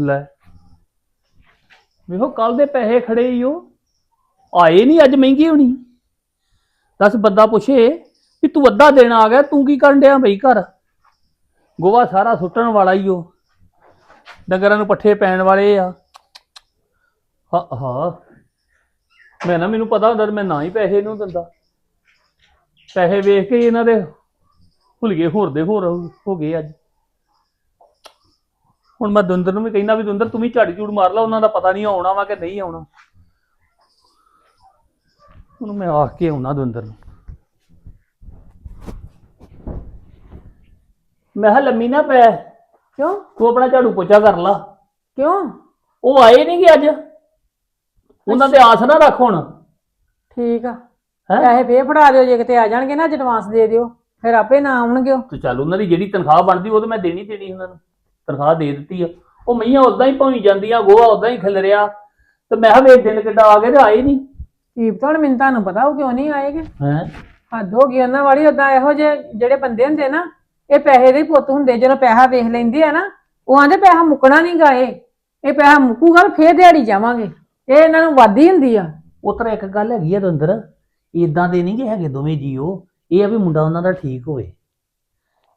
ਲੈ। ਵੇਖੋ ਕੱਲ ਦੇ ਪੈਸੇ ਖੜੇ ਹੀ ਉਹ। ਆਏ ਨਹੀਂ ਅੱਜ ਮਹਿੰਗੀ ਹੋਣੀ। ਦੱਸ ਬੰਦਾ ਪੁੱਛੇ ਵੀ ਤੂੰ ਅੱਧਾ ਦੇਣ ਆ ਗਿਆ, ਤੂੰ ਕੀ ਕਰਨ ਡਿਆ ਬਈ ਘਰ? ਗੋਵਾ ਸਾਰਾ ਸੁੱਟਣ ਵਾਲਾ ਹੀ ਉਹ। ਡੰਗਰਾਂ ਨੂੰ ਪੱਠੇ ਪੈਣ ਵਾਲੇ ਆ। ਹਾਂ ਹਾਂ। ਮੈਂ ਨਾ, ਮੈਨੂੰ ਪਤਾ ਹੁੰਦਾ ਮੈਂ ਨਾ ਹੀ ਪੈਸੇ ਇਹਨੂੰ ਦਿੰਦਾ। ਪੈਸੇ ਵੇਖ ਕੇ ਇਹਨਾਂ ਦੇ ਭੁੱਲ ਗਏ ਹੋਰ ਦੇ ਹੋਰ ਹੋ ਗਏ ਅੱਜ। ਹੁਣ ਮੈਂ ਦੁੰਦਰ ਨੂੰ ਵੀ ਕਹਿੰਦਾ ਵੀ ਦੁੰਦਰ ਤੂੰ ਵੀ ਝਾੜੀ ਝੂੜ ਮਾਰ ਲਾ ਉਹਨਾਂ ਦਾ ਪਤਾ ਨਹੀਂ ਆਉਣਾ ਵਾ ਕਿ ਨਹੀਂ ਆਉਣਾ। ਉਹਨੂੰ ਮੈਂ ਆਖ ਕੇ ਆਉਣਾ ਦੁੰਦਰ ਨੂੰ। ਮੈਂ ਕਿਹਾ ਲੰਮੀ ਨਾ ਪੈ। ਕਿਉਂ? ਤੂੰ ਆਪਣਾ ਝਾੜੂ ਪੋਚਾ ਕਰ ਲਾ। ਕਿਉਂ? ਉਹ ਆਏ ਨਹੀਂ ਗੇ ਅੱਜ। ਉਹਨਾਂ ਤੇ ਆਸ ਨਾ ਰੱਖ ਹੁਣ। ਠੀਕ ਆ। ਹੈਂ? ਪੈਸੇ ਫੇਰ ਫੜਾ ਦਿਓ ਜੇ ਕਿਤੇ ਆ ਜਾਣਗੇ ਨਾ ਐਡਵਾਂਸ ਦੇ ਦਿਓ। ਫਿਰ ਆਪੇ ਨਾ ਆਉਣਗੇ ਉਹ। ਤੇ ਚੱਲ ਉਹਨਾਂ ਦੀ ਜਿਹੜੀ ਤਨਖਾਹ ਬਣਦੀ ਉਹ ਤਾਂ ਮੈਂ ਦੇਣੀ ਦੇਣੀ ਉਹਨਾਂ ਨੂੰ। ਤਨਖਾਹ ਦੇ ਦਿੱਤੀ ਆ। ਉਹ ਮਈਆਂ ਉਦਾਂ ਹੀ ਭੌਂ ਜਾਂਦੀਆਂ ਗੋਹਾ ਉਦਾਂ ਹੀ ਖਿਲ ਰਿਹਾ। ਤੇ ਮੈਂ ਕਿਹਾ ਦਿਨ ਕਿੱਡਾ ਆ ਗਏ ਤੇ ਆਏ ਨਹੀਂ ਕੀਪ ਹੁਣ ਮੈਨੂੰ ਤੁਹਾਨੂੰ ਪਤਾ ਉਹ ਕਿਉਂ ਨਹੀਂ ਆਏਗੇ? ਹੈ? ਹੱਦ ਹੋ ਗਈ ਉਹਨਾਂ ਵਾਲੀ ਉਦਾਂ ਇਹੋ ਜਿਹੇ ਜਿਹੜੇ ਬੰਦੇ ਹੁੰਦੇ ਨਾ ਇਹ ਪੈਸੇ ਦੇ ਪੁੱਤ ਹੁੰਦੇ ਜਦੋਂ ਪੈਸਾ ਵੇਖ ਲੈਂਦੇ ਆ ਨਾ ਉਹ ਆਂਦੇ ਪੈਸਾ ਮੁੱਕਣਾ ਨਹੀਂ ਗਾਏ ਇਹ। ਪੈਸਾ ਮੁੱਕੂਗਾ ਤੇ ਫੇਰ ਦਿਹਾੜੀ ਜਾਵਾਂਗੇ। ਇਹ ਇਹਨਾਂ ਨੂੰ ਵਾਦੀ ਹੁੰਦੀ ਆ। ਉਤਰ ਇੱਕ ਗੱਲ ਹੈਗੀ ਆ ਦੰਦਰ ਇਦਾਂ ਦੇ ਨਹੀਂਗੇ ਹੈਗੇ ਦੋਵੇਂ ਜੀਓ। ਇਹ ਆ ਵੀ ਮੁੰਡਾ ਉਹਨਾਂ ਦਾ ਠੀਕ ਹੋਵੇ।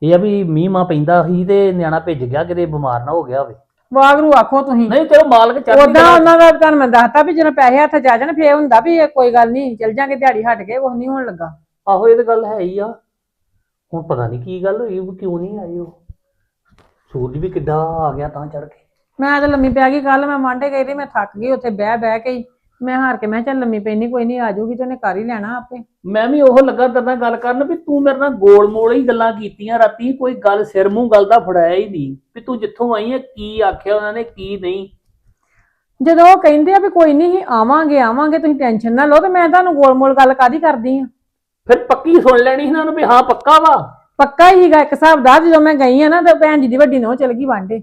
ਇਹ ਆ ਵੀ ਮੀਂਹ ਮਾ ਪੈਂਦਾ ਸੀ ਤੇ ਨਿਆਣਾ ਭਿੱਜ ਗਿਆ ਕਿਤੇ ਬਿਮਾਰ ਨਾ ਹੋ ਗਿਆ ਹੋਵੇ। ਵਾਗਰੂ ਆਖੋ ਤੁਸੀਂ। ਨਹੀਂ ਚਲੋ ਮਾਲਕ ਚੱਲ ਉਦਾਂ ਉਹਨਾਂ ਦਾ ਤੁਹਾਨੂੰ ਮੈਂ ਦੱਸਤਾ ਵੀ ਜਦੋਂ ਪੈਸੇ ਹੱਥ 'ਚ ਆ ਜਾਣ ਫੇਰ ਹੁੰਦਾ ਵੀ ਇਹ ਕੋਈ ਗੱਲ ਨਹੀਂ ਚੱਲ ਜਾਂਗੇ ਦਿਹਾੜੀ ਹਟ ਕੇ ਕੁਛ ਨਹੀਂ ਹੋਣ ਲੱਗਾ। ਆਹੋ ਇਹ ਤਾਂ ਗੱਲ ਹੈ ਹੀ ਆ। ਹੁਣ ਪਤਾ ਨਹੀਂ ਕੀ ਗੱਲ ਹੋਈ ਉਹ ਕਿਉਂ ਨਹੀਂ ਆਏ ਉਹ। ਸੂਰਜ ਵੀ ਕਿੱਡਾ ਆ ਗਿਆ ਤਾਂ ਚੜ ਕੇ। ਮੈਂ ਤਾਂ ਲੰਮੀ ਪੈ ਗਈ ਕੱਲ ਮੈਂ ਮਾਂਡੇ ਗਈ ਤੇ ਮੈਂ ਥੱਕ ਗਈ ਉੱਥੇ ਬਹਿ ਬਹਿ ਕੇ ਹੀ। ਮੈਂ ਹਾਰ ਕੇ ਮੈਂ ਕਿਹਾ ਚੱਲ ਲੰਮੀ ਪੈਣੀ ਕੋਈ ਨਹੀਂ ਆ ਜਾਊਗੀ ਤੇ ਉਹਨੇ ਕਰ ਹੀ ਲੈਣਾ ਆਪੇ। ਮੈਂ ਵੀ ਉਹ ਲੱਗਾ ਤੇਰੇ ਨਾਲ ਗੱਲ ਕਰਨ ਵੀ ਤੂੰ ਮੇਰੇ ਨਾਲ ਗੋਲ ਮੋਲ ਹੀ ਗੱਲਾਂ ਕੀਤੀਆਂ ਰਾਤੀ ਕੋਈ ਗੱਲ ਸਿਰ ਮੂੰਹ ਗੱਲ ਦਾ ਫੜਾਇਆ ਹੀ ਨਹੀਂ ਵੀ ਤੂੰ ਜਿੱਥੋਂ ਆਈ ਹੈ ਕੀ ਆਖਿਆ ਉਹਨਾਂ ਨੇ ਕੀ ਨਹੀਂ। ਜਦੋਂ ਉਹ ਕਹਿੰਦੇ ਆ ਵੀ ਕੋਈ ਨਹੀਂ ਆਵਾਂਗੇ ਆਵਾਂਗੇ ਤੁਸੀਂ ਟੈਨਸ਼ਨ ਨਾ ਲਓ ਤੇ ਮੈਂ ਤੁਹਾਨੂੰ ਗੋਲ-ਮੋਲ ਗੱਲ ਕਾਦੀ ਕਰਦੀ ਆ? ਫਿਰ ਪੱਕੀ ਸੁਣ ਲੈਣੀ ਸੀ ਇਹਨਾਂ ਨੂੰ ਵੀ ਹਾਂ ਪੱਕਾ ਵਾ? ਪੱਕਾ ਹੀਗਾ ਇੱਕ ਹਿਸਾਬ ਦਾ ਜਦੋਂ ਮੈਂ ਗਈ ਆ ਨਾ ਤੇ ਭੈਣ ਜੀ ਦੀ ਵੱਡੀ ਨੋ ਚਲ ਗਈ ਵਾਂਡੇ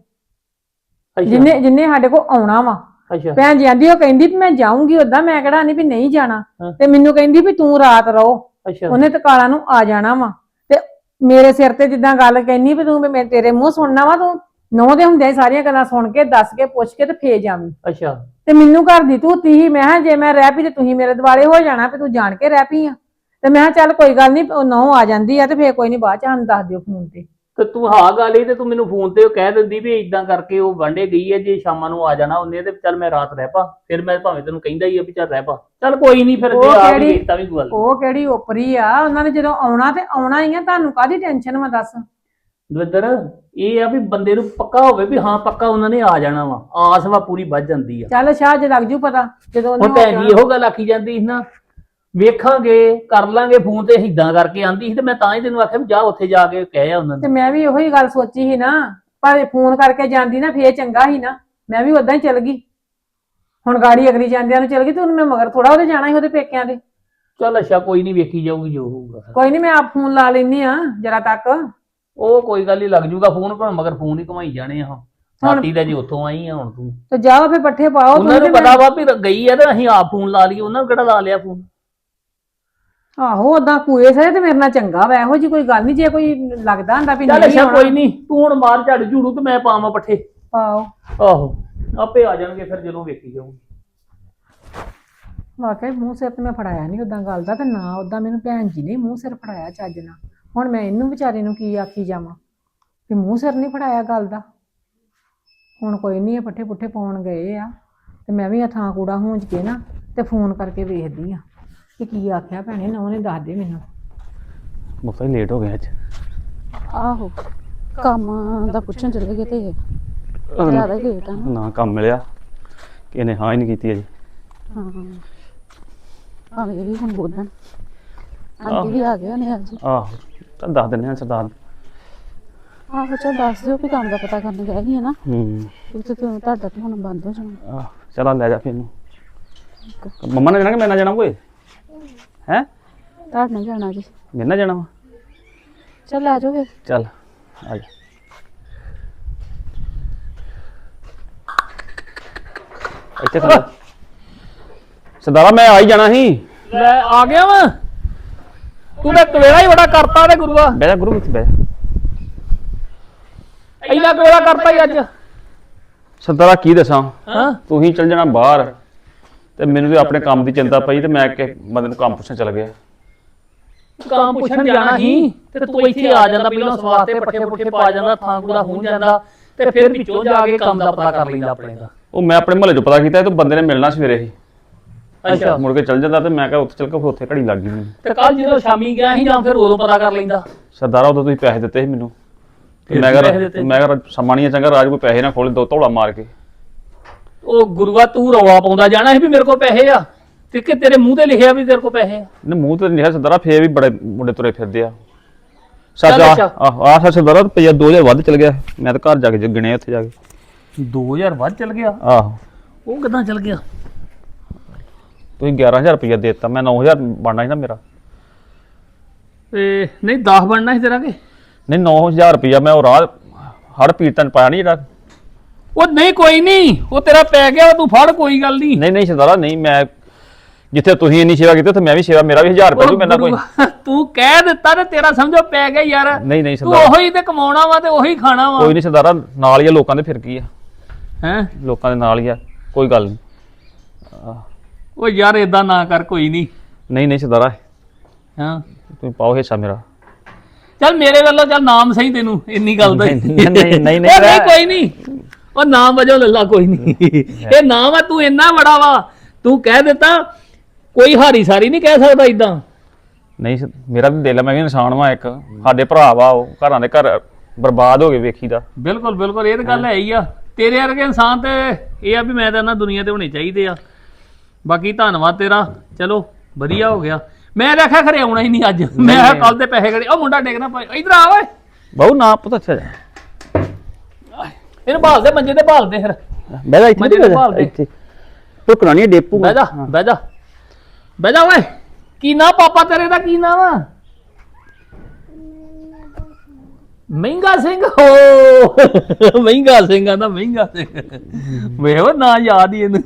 ਅੱਛਾ। ਜਿੰਨੇ ਜਿੰਨੇ ਸਾਡੇ ਕੋਲ ਆਉਣਾ ਵਾ ਅੱਛਾ। ਭੈਣ ਜੀ ਆਂਦੀ ਉਹ ਕਹਿੰਦੀ ਵੀ ਮੈਂ ਜਾਊਂਗੀ ਉਦਾਂ ਮੈਂ ਕਿਹੜਾ ਨਹੀਂ ਵੀ ਨਹੀਂ ਜਾਣਾ। ਹਾਂ। ਤੇ ਮੈਨੂੰ ਕਹਿੰਦੀ ਵੀ ਤੂੰ ਰਾਤ ਰਹੋ। ਅੱਛਾ। ਉਹਨੇ ਤੇ ਕਾਲਾ ਨੂੰ ਆ ਜਾਣਾ ਵਾ। ਤੇ ਮੇਰੇ ਸਿਰ ਤੇ ਜਿੱਦਾਂ ਗੱਲ ਕਹਿਨੀ ਵੀ ਤੂੰ ਵੀ ਮੈਂ ਤੇਰੇ ਮੂੰਹ ਸੁਣਨਾ ਵਾ ਤੂੰ ਨੌ ਦੇ ਹੁੰਦਿਆਂ ਹੀ ਸਾਰੀਆਂ ਗੱਲਾਂ ਸੁਣ ਕੇ ਦੱਸ ਕੇ ਪੁੱਛ ਕੇ ਤੇ ਫੇਰ ਜਾਵੀਂ। ਅੱਛਾ। ਤੇ ਮੈਨੂੰ ਘਰ ਦੀ ਤੂੰ ਤੀ ਮੈਂ ਕਿਹਾ ਜੇ ਮੈਂ ਰਹਿ ਪਈ ਤੇ ਤੁਸੀਂ ਮੇਰੇ ਦਿਵਾਲੇ ਹੋ ਜਾਣਾ ਵੀ ਤੂੰ ਜਾਣ ਕੇ ਰਹਿ ਪਈ ਆ। ਤੇ ਮੈਂ ਕਿਹਾ ਚੱਲ ਕੋਈ ਗੱਲ ਨਹੀਂ ਉਹ ਨੌ ਆ ਜਾਂਦੀ ਆ ਤੇ ਫੇਰ ਕੋਈ ਨਹੀਂ ਬਾਅਦ ਚ ਸਾਨੂੰ ਦੱਸ ਦਿਓ ਫੋਨ ਤੇ। ਤੇ ਤੂੰ ਹਾਂ ਗੱਲ ਹੀ ਤੇ ਤੂੰ ਮੈਨੂੰ ਫੋਨ ਤੇ ਉਹ ਕਹਿ ਦਿੰਦੀ ਵੀ ਇਦਾਂ ਕਰਕੇ ਉਹ ਵਾਂਡੇ ਗਈ ਹੈ ਜੇ ਸ਼ਾਮਾਂ ਨੂੰ ਆ ਜਾਣਾ ਉਹਨੇ ਤੇ ਚੱਲ ਮੈਂ ਰਾਤ ਰਹਿ ਪਾ। ਫਿਰ ਮੈਂ ਭਾਵੇਂ ਤੈਨੂੰ ਕਹਿੰਦਾ ਹੀ ਆ ਵੀ ਚੱਲ ਰਹਿ ਪਾ। ਚੱਲ ਕੋਈ ਨਹੀਂ ਫਿਰ ਉਹ ਜੇ ਆ ਵੀ ਕਿਹੜੀ- ਵੀ ਗੱਲ। ਉਹ ਕਿਹੜੀ ਓਪਰੀ ਆ ਉਹਨਾਂ ਨੇ ਜਦੋਂ ਆਉਣਾ ਤੇ ਆਉਣਾ ਹੀ ਆ ਤੁਹਾਨੂੰ ਕਾਦੀ ਟੈਨਸ਼ਨ ਵਾ ਦੱਸ? ਦਵਿੰਦਰ ਇਹ ਆ ਵੀ ਬੰਦੇ ਨੂੰ ਪੱਕਾ ਹੋਵੇ ਵੀ ਹਾਂ ਪੱਕਾ ਉਹਨਾਂ ਨੇ ਆ ਜਾਣਾ ਵਾ। ਆਸ ਵਾ ਪੂਰੀ ਵੱਜ ਜਾਂਦੀ ਆ। ਚੱਲ ਸ਼ਾਹ ਜੇ ਲੱਗ ਜੂ ਪਤਾ ਜਦੋਂ ਉਹਨੇ ਹੁਣ ਭੈਣ ਜੀ ਇਹੋ ਗੱਲ ਆਖੀ ਜਾਂਦੀ ਸੀ ਨਾ ਵੇਖਾਂਗੇ ਕਰ ਲਾਂਗੇ ਫੋਨ ਤੇ ਹਿੱਦਾਂ ਕਰਕੇ ਆਂਦੀ ਸੀ ਤੇ ਮੈਂ ਤਾਂ ਹੀ ਤੈਨੂੰ ਆਖਿਆ ਵੀ ਜਾ ਉੱਥੇ ਜਾ ਕੇ ਕਹਿ ਆ ਉਹਨਾਂ ਤੇ ਨੂੰ ਮੈਂ ਵੀ ਉਹੀ ਗੱਲ ਸੋਚੀ ਸੀ ਨਾ ਪਰ ਫੋਨ ਕਰਕੇ ਜਾਂਦੀ ਨਾ ਫੇਰ ਚੰਗਾ ਸੀ ਨਾ ਮੈਂ ਵੀ ਉਦਾਂ ਹੀ ਚਲ ਗਈ। ਹੁਣ ਗਾੜੀ ਅਗਲੀ ਜਾਂਦਿਆਂ ਨੂੰ ਚਲ ਗਈ ਤੇ ਹੁਣ ਮੈਂ ਮਗਰ ਥੋੜਾ ਉਹਦੇ ਜਾਣਾ ਸੀ ਉਹਦੇ ਪੇਕਿਆਂ ਦੇ। ਚੱਲ ਅੱਛਾ ਕੋਈ ਨਹੀਂ ਵੇਖੀ ਜਾਊਗੀ ਜੋ ਹੋਊਗਾ ਕੋਈ ਨਹੀਂ ਮੈਂ ਆਪ ਫੋਨ ਲਾ ਲੈਣੀ ਆ ਜਰਾ ਤੱਕ। ਉਹ ਕੋਈ ਗੱਲ ਨਹੀਂ ਲੱਗ ਜੂਗਾ ਫੋਨ ਪਰ ਮਗਰ ਫੋਨ ਹੀ ਘਮਾਈ ਜਾਣੇ ਆ ਰਾਤੀ ਦਾ ਜੀ ਉੱਥੋਂ ਆਈ ਆ ਹੁਣ ਤੂੰ। ਤੇ ਜਾਓ ਫੇਰ ਪੱਠੇ ਪਾਓ ਉਹਨਾਂ ਨੂੰ ਤੇ ਪਤਾ ਵਾ ਵੀ ਗਈ ਆ ਤੇ ਅਸੀਂ ਆਪ ਫੋਨ ਲਾ ਲਈਏ ਉਹਨਾਂ ਨੂੰ ਕਿਹੜਾ ਲਾ ਲਿਆ ਫੋਨ? ਆਹੋ ਉਦਾਂ ਕੂਏ ਸੇ ਤੇ ਮੇਰੇ ਨਾਲ ਚੰਗਾ ਵਾ ਇਹੋ ਜੀ ਕੋਈ ਗੱਲ ਨਹੀਂ ਜੇ ਕੋਈ ਲੱਗਦਾ ਹੁੰਦਾ ਵੀ ਚੱਲ ਨਹੀਂ ਅੱਛਾ ਕੋਈ ਨਹੀਂ ਤੂੰ ਹੁਣ ਮਾਰ ਝੜ ਝੂੜੂ ਤੇ ਮੈਂ ਪਾਵਾਂ ਪੱਠੇ। ਪਾਓ ਆਹੋ ਆਪੇ ਆ ਜਾਣਗੇ ਫਿਰ ਜਦੋਂ ਵੇਖੀ ਜਾਊਗੀ। ਵਾਕਈ ਮੂੰਹ ਸਿਰ ਤੇ ਮੈਂ ਫੜਾਇਆ ਨਹੀਂ ਉਦਾਂ ਗੱਲ ਦਾ ਤੇ ਨਾ ਉਦਾਂ ਮੈਨੂੰ ਭੈਣ ਜੀ ਨੇ ਮੂੰਹ ਸਿਰ ਫੜਾਇਆ ਚੱਜ ਨਾਲ। ਹੁਣ ਮੈਂ ਇਹਨੂੰ ਵਿਚਾਰੇ ਨੂੰ ਕੀ ਆਖੀ ਜਾਵਾਂ ਕਿ ਮੂੰਹ ਸਿਰ ਨਹੀਂ ਫੜਾਇਆ ਗੱਲ ਦਾ। ਹੁਣ ਕੋਈ ਨਹੀਂ ਇਹ ਪੱਠੇ ਪੁੱਠੇ ਪਾਉਣ ਗਏ ਆ ਤੇ ਮੈਂ ਵੀ ਆ ਥਾਂ ਕੂੜਾ ਹੂੰਜ ਕੇ ਨਾ ਤੇ ਫੋਨ ਕਰਕੇ ਵੇਖਦੀ ਆ। ਕਿ ਕੀ ਆਖਿਆ ਭੈਣੇ ਨਾ ਉਹਨੇ ਦੱਸ ਦੇ ਮੈਨੂੰ। ਮੁੱਫਾ ਹੀ ਲੇਟ ਹੋ ਗਿਆ ਅੱਜ। ਆਹੋ ਕੰਮ ਦਾ ਪੁੱਛਣ ਚਲੇ ਗਏ ਤੇ ਜ਼ਿਆਦਾ ਹੀ ਲੇਟ ਆ ਨਾ। ਨਾ ਕੰਮ ਮਿਲਿਆ। ਕਿਹਨੇ ਹਾਂ ਹੀ ਨਹੀਂ ਕੀਤੀ ਅਜੇ। ਹਾਂ। ਭਾਵੇਂ ਇਹ ਵੀ ਹੁਣ ਬੋਲਣ। ਆਂਟੀ ਵੀ ਆ ਗਏ ਨੇ ਅੱਜ। ਆਹੋ ਤਾਂ ਦੱਸ ਦਿੰਦੇ ਆ ਸਰਦਾਰ ਨੂੰ। ਆਹੋ ਚਲ ਦੱਸ ਦਿਓ ਵੀ ਕੰਮ ਦਾ ਪਤਾ ਕਰਨ ਗਏ ਸੀ ਨਾ। ਹੂੰ। ਉੱਥੇ ਕਿਉਂ ਤੁਹਾਡਾ ਤੇ ਹੁਣ ਬੰਦ ਹੋ ਜਾਣਾ। ਆਹ ਚਲਾ ਲੈ ਜਾ ਫਿਰ ਇਹਨੂੰ। ਮੰਮਾ ਨੇ ਜਾਣਾ ਕਿ ਮੈਂ ਨਾ ਜਾਣਾ ਕੋਈ ਹੈ? ਤੁਹਾਡੇ ਨਾਲ ਜਾਣਾ ਜੀ। ਮੇਰੇ ਨਾਲ ਜਾਣਾ ਵਾ? ਚੱਲ ਆ ਜਾਓ ਫਿਰ। ਚੱਲ ਆ ਜਾ। ਇੱਥੇ ਖੜਾ ਸਰਦਾਰਾ ਮੈਂ ਆ ਹੀ ਜਾਣਾ ਸੀ। ਲੈ ਆ ਗਿਆ ਵਾ। ਤੂੰ ਤਾਂ ਕਵੇਲਾ ਹੀ ਬੜਾ ਕਰਤਾ ਤੇ ਗੁਰੂਆ ਬਹਿ ਜਾ ਗੁਰੂ ਵਿੱਚ ਬਹਿ ਜਾ। ਇੰਨਾ ਕਵੇਲਾ ਕਰਤਾ ਹੀ ਅੱਜ। ਸਰਦਾਰਾ ਕੀ ਦੱਸਾਂ? ਹਾਂ। ਤੂੰ ਹੀ ਚੱਲ ਜਾਣਾ ਬਾਹਰ। ਤੇ ਮੈਨੂੰ ਤੇ ਆਪਣੇ ਕੰਮ ਦੀ ਚਿੰਤਾ ਪਈ ਤੇ ਮੈਂ ਕਿ ਬੰਦੇ ਨੂੰ ਕੰਮ ਪੁੱਛਣ ਚਲ ਗਿਆ। ਕੰਮ ਪੁੱਛਣ ਜਾਣਾ ਸੀ ਤੇ ਤੂੰ ਇੱਥੇ ਆ ਜਾਂਦਾ ਪਹਿਲਾਂ ਸਵਾਸਤੇ ਪੱਠੇ ਪੁੱਠੇ ਪਾ ਜਾਂਦਾ ਥਾਂ ਕੂੜਾ ਹੁਣ ਜਾਂਦਾ ਤੇ ਫਿਰ ਵਿੱਚੋਂ ਜਾ ਕੇ ਕੰਮ ਦਾ ਪਤਾ ਕਰ ਲੈਂਦਾ ਆਪਣੇ ਦਾ। ਉਹ ਮੈਂ ਆਪਣੇ ਮਹੱਲੇ 'ਚ ਪਤਾ ਕੀਤਾ ਤੇ ਬੰਦੇ ਨੇ ਮਿਲਣਾ ਸਵੇਰੇ ਹੀ। ਅੱਛਾ। ਮੁੜ ਕੇ ਚੱਲ ਜਾਂਦਾ ਤੇ ਮੈਂ ਕਿਹਾ ਉੱਥੇ ਚੱਲ ਕੇ ਫਿਰ ਉੱਥੇ ਘੜੀ ਲੱਗ ਗਈ ਮੈਨੂੰ। ਤੇ ਕੱਲ ਜਦੋਂ ਸ਼ਾਮੀ ਗਿਆ ਸੀ ਜਾਂ ਫਿਰ ਉਦੋਂ ਪਤਾ ਕਰ ਲੈਂਦਾ ਸਰਦਾਰਾ ਉਦੋਂ ਤੁਸੀਂ ਪੈਸੇ ਦਿੱਤੇ ਸੀ ਮੈਨੂੰ। ਤੇ ਮੈਂ ਕਿਹਾ? ਮੈਂ ਕਿਹਾ ਸਮਾਂ ਨਹੀਂ ਹੈ ਚੰਗਾ ਰਾਜ ਕੋਈ ਪੈਸੇ ਨਾ ਖੋਲੇ ਦੋ ਧੌਲਾ ਮਾਰ ਕੇ। ਉਹ ਗੁਰੂਆ ਤੂੰ ਰੌਲਾ ਪਾਉਂਦਾ ਜਾਣਾ ਸੀ ਵੀ ਮੇਰੇ ਕੋਲ ਪੈਸੇ ਆ। ਤੇ ਕਿ ਤੇਰੇ ਮੂੰਹ ਤੇ ਲਿਖਿਆ ਵੀ ਤੇਰੇ ਕੋਲ ਪੈਸੇ ਆ? ਨੇ ਮੂੰਹ ਤੇ ਨਹੀਂ ਸਰਦਾਰਾ ਫੇਰ ਵੀ ਬੜੇ ਮੁੰਡੇ ਤੁਰੇ ਫਿਰਦੇ ਆ। ਚੱਲ ਆ ਅੱਛਾ। ਸੱਚ ਸਰਦਾਰਾ ਰੁਪਈਆ 2000 ਵੱਧ ਚਲ ਗਿਆ। ਮੈਂ ਤਾਂ ਘਰ ਜਾ ਕੇ ਗਿਣਿਆ ਉੱਥੇ ਜਾ ਕੇ। 2000 ਵੱਧ ਚਲ ਗਿਆ? ਆਹੋ। ਉਹ ਕਿਦਾਂ ਚਲ ਗਿਆ? ਤੁਸੀਂ 11000 ਰੁਪਈਆ ਦੇ ਦਿੱਤਾ ਮੈਂ 9000 ਬਣਨਾ ਸੀ ਨਾ ਮੇਰਾ। ਤੇ ਨਹੀਂ 10 ਬਣਨਾ ਸੀ ਤੇਰਾ ਕਿ? ਨਹੀਂ 9000 ਰੁਪਈਆ ਮੈਂ ਉਹ ਰਾਹ ਹੜ ਪੀਰਤਨ ਪਾਇਆ ਨਹੀਂ ਜਿਹੜਾ। ਉਹ ਨਹੀਂ ਕੋਈ ਨਹੀਂ। ਉਹ ਤੇਰਾ ਪੈ ਗਿਆ ਤੂੰ ਫੜ ਕੋਈ ਗੱਲ ਨਹੀਂ। ਨਹੀਂ ਨਹੀਂ ਸਰਦਾਰਾ ਨਹੀਂ ਮੈਂ ਜਿੱਥੇ ਤੁਸੀਂ ਇੰਨੀ ਸੇਵਾ ਕੀਤੀ ਉੱਥੇ ਮੈਂ ਵੀ ਸੇਵਾ ਮੇਰਾ ਵੀ 1000 ਰੁਪਏ ਵੀ ਮਿਲਣਾ ਕੋਈ ਤੂੰ ਕਹਿ ਦਿੱਤਾ ਤੇ ਤੇਰਾ ਸਮਝੋ ਪੈ ਗਿਆ ਯਾਰ। ਨਹੀਂ ਨਹੀਂ ਤੂੰ ਸਰਦਾਰਾ ਉਹੀ ਤੇ ਕਮਾਉਣਾ ਵਾ ਤੇ ਉਹੀ ਖਾਣਾ ਵਾ। ਕੋਈ ਨਹੀਂ ਸਰਦਾਰਾ ਨਾਲ ਹੀ ਆ ਲੋਕਾਂ ਦੇ ਫਿਰ ਕੀ ਆ? ਹੈ? ਲੋਕਾਂ ਦੇ ਨਾਲ ਹੀ ਆ ਕੋਈ ਗੱਲ ਨਹੀਂ। ਉਹ ਯਾਰ ਇਦਾਂ ਨਾ ਕਰ ਕੋਈ ਨਹੀਂ। ਨਹੀਂ ਨਹੀਂ ਸਰਦਾਰਾ ਹਾਂ। ਤੁਸੀਂ ਪਾਓ ਹਿੱਸਾ ਮੇਰਾ। ਚੱਲ ਮੇਰੇ ਵੱਲੋਂ ਚੱਲ ਨਾਮ ਸਹੀ ਤੈਨੂੰ ਇੰਨੀ ਗੱਲ ਦਾ। ਹੀ। ਨਹੀਂ, ਨਹੀਂ, ਨਹੀਂ, ਨਹੀਂ, ਉਹ ਨਹੀਂ ਨਹੀਂ। ਕੋਈ ਨਹੀਂ। ਉਹ ਨਾਮ ਵਜੋਂ ਲੱਲਾ ਕੋਈ ਨਹੀਂ ਇਹ ਨਾਮ ਆ ਤੂੰ ਇੰਨਾ ਬੜਾ ਵਾ। ਤੂੰ ਕਹਿ ਦਿੱਤਾ ਕੋਈ ਹਾਰੀ ਸਾਰੀ ਨਹੀਂ ਕਹਿ ਸਕਦਾ ਇਦਾਂ ਨਹੀਂ ਸ- ਮੇਰਾ ਵੀ ਦਿਲ ਆ, ਮੈਂ ਵੀ ਇਨਸਾਨ ਵਾਂ ਇੱਕ। ਸਾਡੇ ਭਰਾ ਵਾ ਉਹ ਘਰਾਂ ਦੇ ਘਰ ਬਰਬਾਦ ਹੋ ਗਏ ਵੇਖੀਦਾ ਬਿਲਕੁਲ ਬਿਲਕੁਲ ਇਹ ਤਾਂ ਗੱਲ ਹੈ ਹੀ ਆ। ਤੇਰੇ ਵਰਗੇ ਇਨਸਾਨ ਤੇ ਇਹ ਆ ਵੀ ਮੈਂ ਤਾਂ ਨਾ ਦੁਨੀਆ ਤੇ ਹੋਣੇ ਚਾਹੀਦੇ ਆ। ਬਾਕੀ ਧੰਨਵਾਦ ਤੇਰਾ। ਚਲੋ ਵਧੀਆ ਹੋ ਗਿਆ। ਮੈਂ ਦੇਖਿਆ ਖਰੇ ਆਉਣਾ ਹੀ ਨਹੀਂ ਅੱਜ। ਮੈਂ ਕੱਲ ਦੇ ਪੈਸੇ ਖੜੇ ਉਹ ਮੁੰਡਾ ਡੇਗਣਾ ਪਈ ਇਧਰ ਆ ਓਏ। ਬਹੁ ਨਾ ਪੁੱਤ ਅੱਛਾ ਜਾ। ਇਹਨੂੰ ਭਾਲ ਦੇ ਮੰਜੇ ਤੇ ਭਾਲ ਦੇ ਫਿਰ। ਬਹਿ ਜਾ ਮੰਜੇ ਤੇ ਭਾਲ ਦੇ ਇੱਥੇ। ਭੁੱਕਣਾ ਨਹੀਂ ਡੇਪੂ ਬਹਿ ਜਾ ਬਹਿ ਜਾ। ਬਹਿ ਜਾ ਓਏ। ਕੀ ਨਾ ਪਾਪਾ ਤੇਰੇ ਦਾ ਕੀ ਨਾਮ ਆ? ਮਹਿੰਗਾ ਸਿੰਘ। ਹੋ ਮਹਿੰਗਾ ਸਿੰਘ ਆਂਦਾ ਮਹਿੰਗਾ ਸਿੰਘ। ਵੇ ਉਹ ਨਾ ਯਾਦ ਹੀ ਇਹਨੂੰ।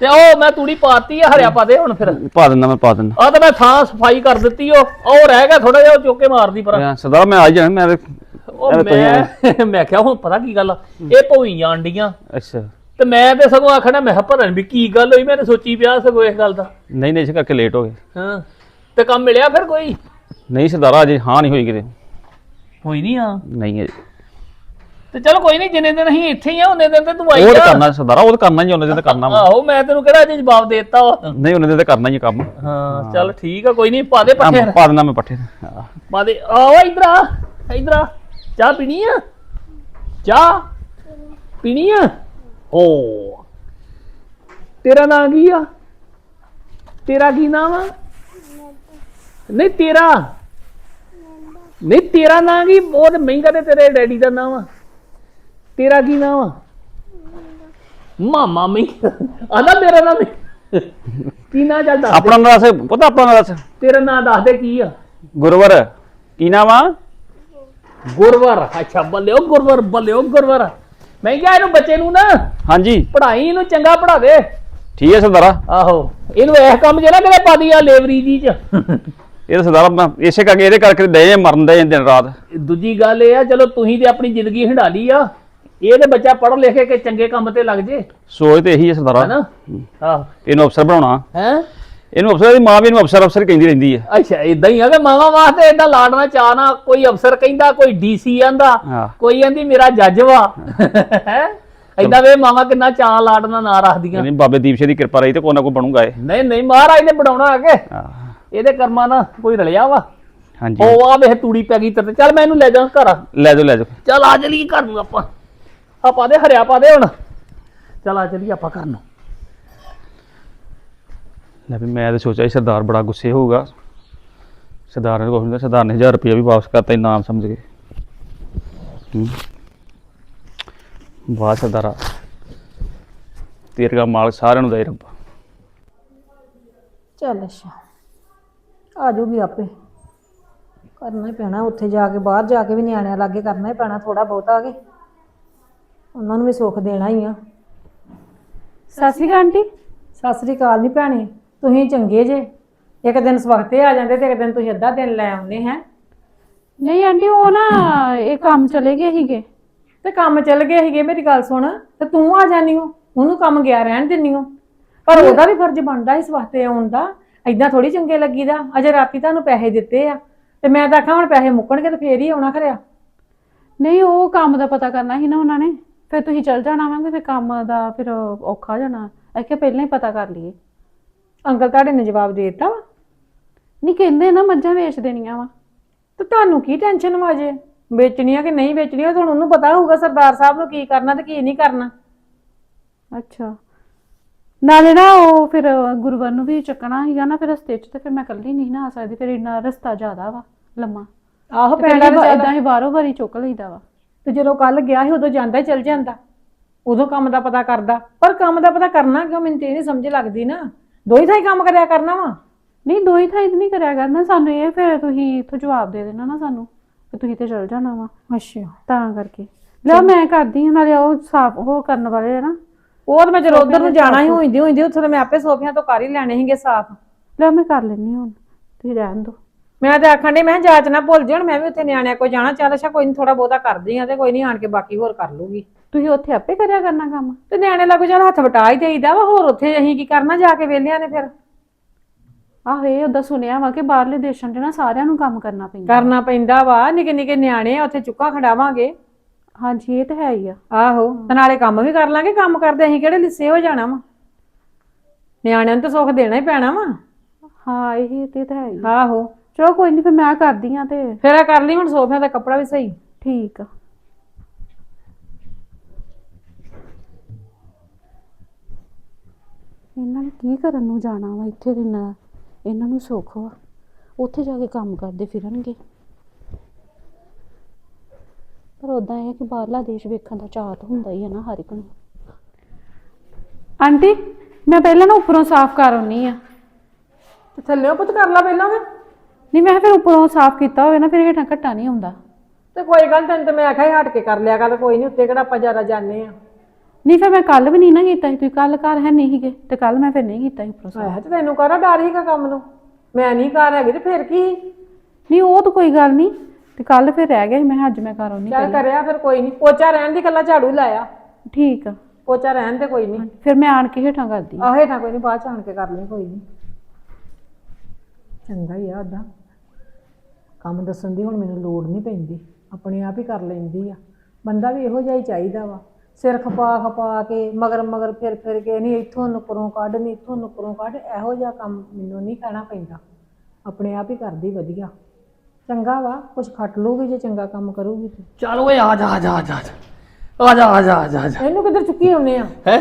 ਤੇ ਉਹ ਮੈਂ ਤੂੜੀ ਪਾਤੀ ਆ ਹਰਿਆ ਪਾ ਦੇ ਹੁਣ ਫਿਰ। ਪਾ ਦਿੰਦਾ ਮੈਂ ਪਾ ਦਿੰਦਾ। ਆ ਤਾਂ ਮੈਂ ਥਾਂ ਸਫ਼ਾਈ ਕਰ ਦਿੱਤੀ ਉਹ ਉਹ ਰਹਿ ਗਿਆ ਥੋੜਾ ਜਿਹਾ ਉਹ ਚੁੱਕ ਕੇ ਮਾਰਦੀ ਪਰ। ਸਰਦਾਰ ਮੈਂ ਆ ਜਾਣਾ ਮੈਂ ਤੇ- ਉਹ ਐਵੇਂ ਤੁਸੀਂ ਮੈਂ ਮੈਂ ਕਿਹਾ ਹੁਣ ਪਤਾ ਕੀ ਗੱਲ ਆ ਇਹ ਭੋਈ ਆਂਡੀਆਂ। ਅੱਛਾ। ਤੇ ਮੈਂ ਤੇ ਸਗੋਂ ਆਖਣਾ ਮੈਂ ਕਿਹਾ ਭਰਨ ਵੀ ਕੀ ਗੱਲ ਹੋਈ ਮੈਂ ਤੇ ਸੋਚੀ ਪਿਆ ਸਗੋਂ ਇਸ ਗੱਲ ਦਾ। ਨਹੀਂ ਨਹੀਂ ਇਸ ਕਰਕੇ ਲੇਟ ਹੋ ਗਏ। ਹਾਂ ਤੇ ਕੰਮ ਮਿਲਿਆ ਫਿਰ ਕੋਈ? ਨਹੀਂ ਸਰਦਾਰਾ ਅਜੇ ਹਾਂ ਨਹੀਂ ਹੋਈ ਕਿਤੇ। ਹੋਈ ਨਹੀਂ ਆ ਨਹੀਂ ਅਜੇ। ਤੇ ਚਲੋ ਕੋਈ ਨਹੀਂ ਜਿੰਨੇ ਦਿਨ ਅਸੀਂ ਇੱਥੇ ਹੀ ਆ ਉਹਨੇ ਦਿਨ ਤੇ ਤੂੰ ਆਈ ਉਹ ਤਾਂ ਜਾ ਕਰਨਾ ਸਰਦਾਰਾ ਉਹ ਤਾਂ ਕਰਨਾ ਹੀ ਉਹਨੇ ਤੇ ਕਰਨਾ ਵਾ। ਆਹੋ ਮੈਂ ਤੈਨੂੰ ਕਿਹੜਾ ਅਜੇ ਜਵਾਬ ਦੇ ਦਿੱਤਾ ਵਾ। ਨਹੀਂ ਉਹਨੇ ਤੇ ਤਾਂ ਕਰਨਾ ਹੀ ਆ ਕੰਮ। ਹਾਂ ਚੱਲ ਠੀਕ ਆ ਕੋਈ ਨਹੀਂ ਪਾ ਦੇ ਪੱਠੇ। ਆਹ, ਪਾ ਦਿੰਦਾ ਮੈਂ ਪੱਠੇ। ਪਾ ਦੇ ਆਓ ਇਧਰ ਆ ਇਧਰ ਆ। ਚਾਹ ਪੀਣੀ ਆ? ਚਾਹ ਪੀਣੀ ਆ? ਓ ਤੇਰਾ ਨਾਂ ਕੀ ਆ? ਤੇਰਾ ਕੀ ਨਾਮ ਆ? ਨਹੀਂ ਤੇਰਾ। ਨਹੀਂ ਤੇਰਾ ਨਾਂ ਕੀ? ਉਹ ਤੇ ਮਹਿੰਗਾ ਤੇ ਤੇਰੇ ਡੈਡੀ ਦਾ ਨਾਮ ਆ। ਤੇਰਾ ਕੀ ਨਾਮ ਆ? ਮਾਮਾ ਮੈਂ ਆਦਾ ਮੇਰਾ ਨਾਮ ਕੀ? ਨਾਂ ਚੱਲ ਦੱਸ ਦੇ। ਆਪਣਾ ਨਾਂ ਦੱਸ ਪਤਾ ਆਪਣਾ ਨਾਂ ਦੱਸ। ਤੇਰਾ ਨਾਂ ਦੱਸ ਦੇ ਕੀ ਆ? ਗੁਰਵਰ ਕੀ ਨਾਮ ਆ? ਗੁਰਵਰ ਅੱਛਾ ਬੱਲਿਓ ਗੁਰਵਰ ਬੱਲਿਓ ਗੁਰਵਰ ਮੈਂ ਕਿਹਾ ਇਹਨੂੰ ਬੱਚੇ ਨੂੰ ਨਾ ਹਾਂਜੀ। ਪੜ੍ਹਾਈ ਇਹਨੂੰ ਚੰਗਾ ਪੜ੍ਹਾ ਦੇ ਠੀਕ ਹੈ ਸਰਦਾਰਾ। ਆਹੋ ਇਹਨੂੰ ਇਹ ਕੰਮ ਜਿਹੜਾ ਕਿਤੇ ਪਾ ਦੀ ਆ ਲੇਬਰੀ ਜੀ ਚ। ਇਹ ਤਾਂ ਸਰਦਾਰਾ ਮੈਂ ਇਸੇ ਕਰਕੇ ਇਹਦੇ ਕਰਕੇ ਦੇ ਮਰਨ ਦੇ ਦਿਨ ਰਾਤ। ਦੂਜੀ ਗੱਲ ਇਹ ਆ ਚਲੋ ਤੁਸੀਂ ਤੇ ਆਪਣੀ ਜ਼ਿੰਦਗੀ ਹੰਡਾ ਲਈ ਆ। ਇਹ ਤੇ ਬੱਚਾ ਪੜ੍ਹ ਲਿਖ ਕੇ ਚੰਗੇ ਕੰਮ ਤੇ ਲੱਗ ਜੇ। ਸੋਚ ਤੇ ਇਹੀ ਹੈ ਸਰਦਾਰਾ। ਹੈਨਾ? ਆਹ। ਇਹਨੂੰ ਅਫਸਰ ਬਣਾਉਣਾ। ਹੈ? ਇਹਨੂੰ ਅਫਸਰ ਦੀ ਮਾਂ ਵੀ ਇਹਨੂੰ ਅਫਸਰ ਅਫਸਰ ਕਹਿੰਦੀ ਰਹਿੰਦੀ ਹੈ। ਅੱਛਾ ਇਦਾਂ ਹੀ ਆ ਕਿ ਮਾਵਾ ਵਾਸਤੇ ਏਦਾਂ ਲਾੜਨਾ ਚਾਹਨਾ ਕੋਈ ਅਫਸਰ ਕਹਿੰਦਾ ਕੋਈ ਡੀਸੀ ਆਂਦਾ ਹਾਂ। ਕੋਈ ਆਂਦੀ ਮੇਰਾ ਜੱਜ ਵਾ। ਏਦਾਂ ਵੇ ਮਾਵਾ ਕਿੰਨਾ ਚਾਹ ਲਾੜਨਾ ਨਾ ਰੱਖਦੀਆਂ। ਕਹਿੰਦੀ ਬਾਬੇ ਦੀਪ ਸਿੰਘ ਦੀ ਕਿਰਪਾ ਰਹੀ ਤੇ ਕੋਈ ਨਾ ਕੋਈ ਬਣੂਗਾ ਇਹ। ਨਹੀਂ ਨਹੀਂ ਮਹਾਰਾਜ ਨੇ ਬਣਾਉਣਾ ਆ ਕੇ। ਹਾਂ, ਇਹਦੇ ਕਰਮਾਂ ਨਾਲ ਕੋਈ ਰਲਿਆ ਵਾ। ਹਾਂਜੀ। ਉਹ ਆ ਵੇਖ ਤੂੜੀ ਪੈ ਗਈ ਤੇਰੇ ਤੇ। ਚੱਲ ਮੈਂ ਇਹਨੂੰ ਲੈ ਜਾ ਘਰ। ਲੈ ਜਾਓ ਲੈ ਜਾਓ। ਚੱਲ ਆ ਚਲੀਏ ਘਰ ਨੂੰ ਆਪਾਂ। ਆ ਪਾ ਦੇ ਹਰਿਆ ਪਾ ਦੇ ਹੁਣ। ਚੱਲ ਆ ਚਲੀਏ ਆਪਾਂ ਘਰ ਨੂੰ। ਲੈ ਵੀ ਮੈਂ ਤਾਂ ਸੋਚਿਆ ਸੀ ਸਰਦਾਰ ਬੜਾ ਗੁੱਸੇ ਹੋਊਗਾ। ਸਰਦਾਰ ਨੇ ਕੋਲ ਸਰਦਾਰ ਨੇ 1000 ਰੁਪਏ ਵੀ ਵਾਪਸ ਕਰਤਾ ਇਨਾਮ ਸਮਝ ਕੇ। ਹੂੰ। ਵਾਹ ਸਰਦਾਰਾ ਤੇਰੇ ਦਾ ਮਾਲਕ ਸਾਰਿਆਂ ਨੂੰ ਦੇ ਰੱਬ। ਚੱਲ ਅੱਛਾ ਆ ਜਾਊਗੀ ਆਪੇ। ਕਰਨਾ ਹੀ ਪੈਣਾ ਉੱਥੇ ਜਾ ਕੇ ਬਾਹਰ ਜਾ ਕੇ ਵੀ ਨਿਆਣਿਆਂ ਲਾਗੇ ਕਰਨਾ ਹੀ ਪੈਣਾ ਥੋੜਾ ਬਹੁਤਾ ਕੇ। ਉਹਨਾਂ ਨੂੰ ਵੀ ਸੁੱਖ ਦੇਣਾ ਹੀ ਆ। ਸਤਿ ਸ਼੍ਰੀ ਅਕਾਲ ਆਂਟੀ। ਸਤਿ ਸ੍ਰੀ ਅਕਾਲ ਨਹੀਂ ਭੈਣੇ। ਤੁਸੀਂ ਚੰਗੇ ਜੇ। ਇੱਕ ਦਿਨ ਸਵਖਤੇ ਆ ਜਾਂਦੇ ਤੇ ਇੱਕ ਦਿਨ ਤੁਸੀਂ ਅੱਧਾ ਦਿਨ ਲੈ ਆਉਂਦੇ ਹੈ। ਨਹੀਂ ਆਂਟੀ ਉਹ ਨਾ ਇਹ ਕੰਮ ਚਲੇ ਗਏ ਸੀਗੇ। ਤੇ ਕੰਮ ਚੱਲ ਗਏ ਸੀਗੇ ਮੇਰੀ ਗੱਲ ਸੁਣ। ਤੇ ਤੂੰ ਆ ਜਾਨੀ ਹੋ ਉਹਨੂੰ ਕੰਮ ਗਿਆ ਰਹਿਣ ਦਿੰਨੀ ਹੋ ਪਰ ਉਹਦਾ ਵੀ ਫਰਜ਼ ਬਣਦਾ ਇਸ ਵਾਸਤੇ ਆਉਣ ਦਾ। ਐਦਾਂ ਥੋੜੀ ਚੰਗੇ ਲੱਗੀਦਾ। ਅਜੇ ਰਾਤੀ ਤੁਹਾਨੂੰ ਪੈਸੇ ਦਿੱਤੇ ਆ। ਤੇ ਮੈਂ ਤਾਂ ਆਖਾਂ ਹੁਣ ਪੈਸੇ ਮੁੱਕਣਗੇ ਤੇ ਫੇਰ ਹੀ ਆਉਣਾ ਖਰਿਆ। ਨਹੀਂ ਉਹ ਕੰਮ ਦਾ ਪਤਾ ਕਰਨਾ ਸੀ ਨਾ ਉਹਨਾਂ ਨੇ। ਫਿਰ ਤੁਸੀਂ ਚੱਲ ਜਾਣਾ ਵਾਂਗੇ ਫਿਰ ਕੰਮ ਦਾ ਫਿਰ ਔਖਾ ਜਾਣਾ। ਕਿ ਪਹਿਲਾਂ ਹੀ ਪਤਾ ਕਰ ਲਈਏ। ਅੰਕਲ ਤੁਹਾਡੇ ਨੇ ਜਵਾਬ ਦੇ ਦਿੱਤਾ ਵਾ। ਨਹੀਂ ਕਹਿੰਦੇ ਨਾ ਮੱਝਾਂ ਵੇਚ ਦੇਣੀਆਂ ਵਾ। ਤੇ ਤੁਹਾਨੂੰ ਕੀ ਟੈਨਸ਼ਨ ਵਾ ਜੇ? ਵੇਚਣੀਆਂ ਕਿ ਨਹੀਂ ਵੇਚਣੀਆਂ? ਤੁਹਾਨੂੰ ਉਹਨੂੰ ਪਤਾ ਹੋਊਗਾ ਸਰਦਾਰ ਸਾਹਿਬ ਨੂੰ ਕੀ ਕਰਨਾ ਤੇ ਕੀ ਨਹੀਂ ਕਰਨਾ। ਅੱਛਾ। ਨਾਲੇ ਨਾ ਉਹ ਫਿਰ ਗੁਰਵਰ ਨੂੰ ਵੀ ਚੱਕਣਾ ਸੀਗਾ ਨਾ ਫਿਰ ਰਸਤੇ 'ਚ ਤੇ ਫਿਰ ਮੈਂ ਇਕੱਲੀ ਨਹੀਂ ਨਾ ਆ ਸਕਦੀ ਫਿਰ ਇੰਨਾ ਰਸਤਾ ਜ਼ਿਆਦਾ ਵਾ ਲੰਮਾ। ਆਹੋ ਪੈਂਦਾ ਪਹਿਲਾਂ ਇਦਾਂ ਹੀ ਬਾਰੋ ਬਾਰੀ ਚੁੱਕ ਲਈਦਾ ਵਾ। ਤੇ ਜਦੋਂ ਕੱਲ ਗਿਆ ਸੀ ਉਦੋਂ ਜਾਂਦਾ ਹੀ ਚਲ ਜਾਂਦਾ। ਉਦੋਂ ਕੰਮ ਦਾ ਪਤਾ ਕਰਦਾ। ਪਰ ਕੰਮ ਦਾ ਪਤਾ ਕਰਨਾ ਕਿਉਂ? ਮੈਨੂੰ ਤੇ ਇਹ ਨਹੀਂ ਸਮਝ ਲੱਗਦੀ ਨਾ। ਦੋਈ ਥਾਈ ਕੰਮ ਕਰਿਆ ਕਰਨਾ ਵਾ? ਨਹੀਂ ਦੋਈ ਥਾਈ ਨਹੀਂ ਕਰਿਆ ਕਰਨਾ। ਸਾਨੂੰ ਇਹ ਫਿਰ ਤੁਸੀਂ ਇੱਥੋਂ ਜਵਾਬ ਦੇ ਦੇਣਾ ਨਾ ਸਾਨੂੰ ਕਿ ਤੁਸੀਂ ਤੇ ਚੱਲ ਜਾਣਾ ਵਾ। ਅੱਛਾ। ਤਾਂ ਕਰਕੇ। ਲਿਆ ਮੈਂ ਕਰਦੀ ਹਾਂ ਨਾਲੇ ਉਹ ਸਾਫ਼ ਉਹ ਕਰਨ ਵਾਲੇ ਆ ਨਾ। ਉਹ ਤਾਂ ਮੈਂ ਜਦੋਂ ਉਧਰ ਨੂੰ ਜਾਣਾ ਹੀ ਹੋਈਂਦੀ ਹੋਈਂਦੀ ਉੱਥੇ ਤਾਂ ਮੈਂ ਆਪੇ ਸੋਫਿਆਂ ਤੋਂ ਕਰ ਹੀ ਲੈਣੇ ਸੀਗੇ ਸਾਫ਼। ਲਿਆ ਮੈਂ ਕਰ ਲੈਣੀ ਹੁਣ। ਤੁਸੀਂ ਰਹਿਣ ਦਿਓ। ਮੈਂ ਤਾਂ ਆਖਣ ਡਈ ਮੈਂ ਕਿਹਾ ਜਾਚ ਨਾ ਭੁੱਲ ਜਾਣ ਮੈਂ ਵੀ ਉੱਥੇ ਨਿਆਣਿਆਂ ਕੋਲ ਜਾਣਾ ਚੱਲ ਅੱਛਾ ਕੋਈ ਨਹੀਂ ਥੋੜਾ ਬਹੁਤਾ ਕਰਦੀ ਆ ਤੇ ਕੋਈ ਨਹੀਂ ਆਣ ਕੇ ਬਾਕੀ ਹੋਰ ਕਰ ਲੂਗੀ ਤੁਸੀਂ ਉੱਥੇ ਆਪੇ ਕਰਿਆ ਕਰਨਾ ਕੰਮ। ਤੇ ਨਿਆਣੇ ਲੱਗੋ ਚੱਲ ਹੱਥ ਵਟਾ ਹੀ ਦੇਈਦਾ ਵਾ ਹੋਰ ਉੱਥੇ ਅਸੀਂ ਕੀ ਕਰਨਾ ਜਾ ਕੇ ਵੇਲਿਆਂ ਨੇ ਫਿਰ? ਆਹੋ ਇਹ ਉਦਾਂ ਸੁਣਿਆ ਵਾ ਕਿ ਬਾਹਰਲੇ ਦੇਸ਼ਾਂ 'ਚ ਨਾ ਸਾਰਿਆਂ ਨੂੰ ਕੰਮ ਕਰਨਾ ਪੈਂਦਾ। ਕਰਨਾ ਪੈਂਦਾ ਵਾ ਨਿੱਕੇ ਨਿੱਕੇ ਨਿਆਣੇ ਆ ਉੱਥੇ ਚੁੱਕਾ ਖੜਾਵਾਂਗੇ। ਹਾਂਜੀ ਇਹ ਤਾਂ ਹੈ ਹੀ ਆ। ਆਹੋ ਤੇ ਨਾਲੇ ਕੰਮ ਵੀ ਕਰ ਲਾਂਗੇ ਕੰਮ ਕਰਦੇ ਅਸੀਂ ਕਿਹੜੇ ਲਿੱਸੇ ਹੋ ਜਾਣਾ ਵਾ? ਨਿਆਣਿਆਂ ਨੂੰ ਤਾਂ ਸੁੱਖ ਦੇਣਾ ਹੀ ਪੈਣਾ ਵਾ। ਹਾਂ ਇਹ ਤੇ ਤਾਂ ਹੈ ਹੀ। ਆਹੋ। ਚਲੋ ਕੋਈ ਨਹੀਂ ਫਿਰ ਮੈਂ ਕਰਦੀ ਆ ਤੇ ਫਿਰ ਆ ਕਰ ਲਈ ਹੁਣ ਸੋਫਿਆਂ ਦਾ ਕੱਪੜਾ ਵੀ ਸਹੀ। ਠੀਕ ਆ। ਇਹਨਾਂ ਨੇ ਕੀ ਕਰਨ ਨੂੰ ਜਾਣਾ ਵਾ ਇੱਥੇ ਨਾ ਇਹਨਾਂ ਨੂੰ ਸੁੱਖ ਵਾ। ਉੱਥੇ ਜਾ ਕੇ ਕੰਮ ਕਰਦੇ ਫਿਰਨਗੇ। ਪਰ ਉਦਾਂ ਇਹ ਕਿ ਬਾਹਰਲਾ ਦੇਸ਼ ਵੇਖਣ ਦਾ ਚਾਹਤ ਹੁੰਦਾ ਹੀ ਹੈ ਨਾ ਹਰ ਇੱਕ ਨੂੰ। ਆਂਟੀ ਮੈਂ ਪਹਿਲਾਂ ਨਾ ਉੱਪਰੋਂ ਸਾਫ਼ ਕਰ ਆਉਣੀ ਆ। ਤੇ ਥੱਲੇ ਪੁੱਤ ਕਰ ਲਾ ਪਹਿਲਾਂ ਫਿਰ। ਨਹੀਂ ਮੈਂ ਕਿਹਾ ਫਿਰ ਉੱਪਰੋਂ ਸਾਫ਼ ਕੀਤਾ ਹੋਵੇ ਨਾ ਫਿਰ ਹੇਠਾਂ ਘੱਟਾ ਨਹੀਂ ਹੁੰਦਾ ਤੇ ਕੋਈ ਗੱਲ ਤੈਨੂੰ ਤੇ ਮੈਂ ਆਖਿਆ ਸੀ ਹਟ ਕੇ ਕਰ ਲਿਆ ਕਰ ਕੋਈ ਨਹੀਂ ਉੱਤੇ ਕਿਹੜਾ ਆਪਾਂ ਜ਼ਿਆਦਾ ਜਾਂਦੇ ਆ। ਨਹੀਂ ਫਿਰ ਮੈਂ ਕੱਲ ਵੀ ਨਹੀਂ ਨਾ ਕੀਤਾ ਸੀ ਤੁਸੀਂ ਕੱਲ ਘਰ ਹੈ ਨਹੀਂ ਸੀਗੇ ਤੇ ਕੱਲ ਮੈਂ ਫਿਰ ਨਹੀਂ ਕੀਤਾ ਸੀ ਉੱਪਰੋਂ ਸਾਫ਼ ਆਇਆ ਤੇ ਤੈਨੂੰ ਕਰਾ ਡਰ ਹੀਗਾ ਕੰਮ ਨੂੰ? ਮੈਂ ਨਹੀਂ ਘਰ ਹੈਗੀ ਤੇ ਫਿਰ ਕੀ? ਨਹੀਂ ਉਹ ਤਾਂ ਕੋਈ ਗੱਲ ਨਹੀਂ ਤੇ ਕੱਲ ਫਿਰ ਰਹਿ ਗਿਆ ਸੀ ਮੈਂ ਕਿਹਾ ਅੱਜ ਮੈਂ ਕਰ ਆਉਣੀ ਚੱਲ ਕਰਿਆ ਫਿਰ ਕੋਈ ਨਹੀਂ ਪੋਚਾ ਰਹਿਣ ਦੀ ਕੱਲਾ ਝਾੜੂ ਲਾਇਆ। ਠੀਕ ਆ। ਪੋਚਾ ਰਹਿਣ ਤੇ ਕੋਈ ਨਹੀਂ। ਫਿਰ ਮੈਂ ਆਣ ਕੇ ਹੇਠਾਂ ਕਰਦੀ ਆਹੇ ਤਾਂ ਕੋਈ ਨਹੀਂ ਬਾਅਦ ਚ ਆਣ ਕੇ ਕਰ ਲਈ ਕੋਈ ਨਹੀਂ। ਚੰਗਾ ਹੀ ਆ ਉਹਦਾ ਕੰਮ ਦੱਸਣ ਦੀ ਹੁਣ ਮੈਨੂੰ ਲੋੜ ਨਹੀਂ ਪੈਂਦੀ ਆਪਣੇ ਆਪ ਹੀ ਕਰ ਲੈਂਦੀ ਆ। ਬੰਦਾ ਵੀ ਇਹੋ ਜਿਹਾ ਹੀ ਚਾਹੀਦਾ ਵਾ। ਸਿਰ ਖਪਾ ਖਪਾ ਕੇ ਮਗਰ ਮਗਰ ਫਿਰ ਫਿਰ ਕੇ ਨਹੀਂ ਇੱਥੋਂ ਨੁਕਰੋਂ ਕੱਢ ਨਹੀਂ ਇੱਥੋਂ ਨੁਕਰੋਂ ਕੱਢ। ਇਹੋ ਜਿਹਾ ਕੰਮ ਮੈਨੂੰ ਨਹੀਂ ਕਹਿਣਾ ਪੈਂਦਾ। ਆਪਣੇ ਆਪ ਹੀ ਕਰਦੀ ਵਧੀਆ। ਚੰਗਾ ਵਾ ਕੁਝ ਖੱਟ ਲੂਗੀ ਜੇ ਚੰਗਾ ਕੰਮ ਕਰੂਗੀ ਤੇ। ਚੱਲ ਓਏ ਆ ਜਾ ਆ ਜਾ ਆ ਜਾ ਆ ਜਾ। ਆ ਜਾ ਆ ਜਾ ਆ ਜਾ ਇਹਨੂੰ ਕਿੱਧਰ ਚੁੱਕੀ ਆਉਨੇ ਆ? ਹੈਂ?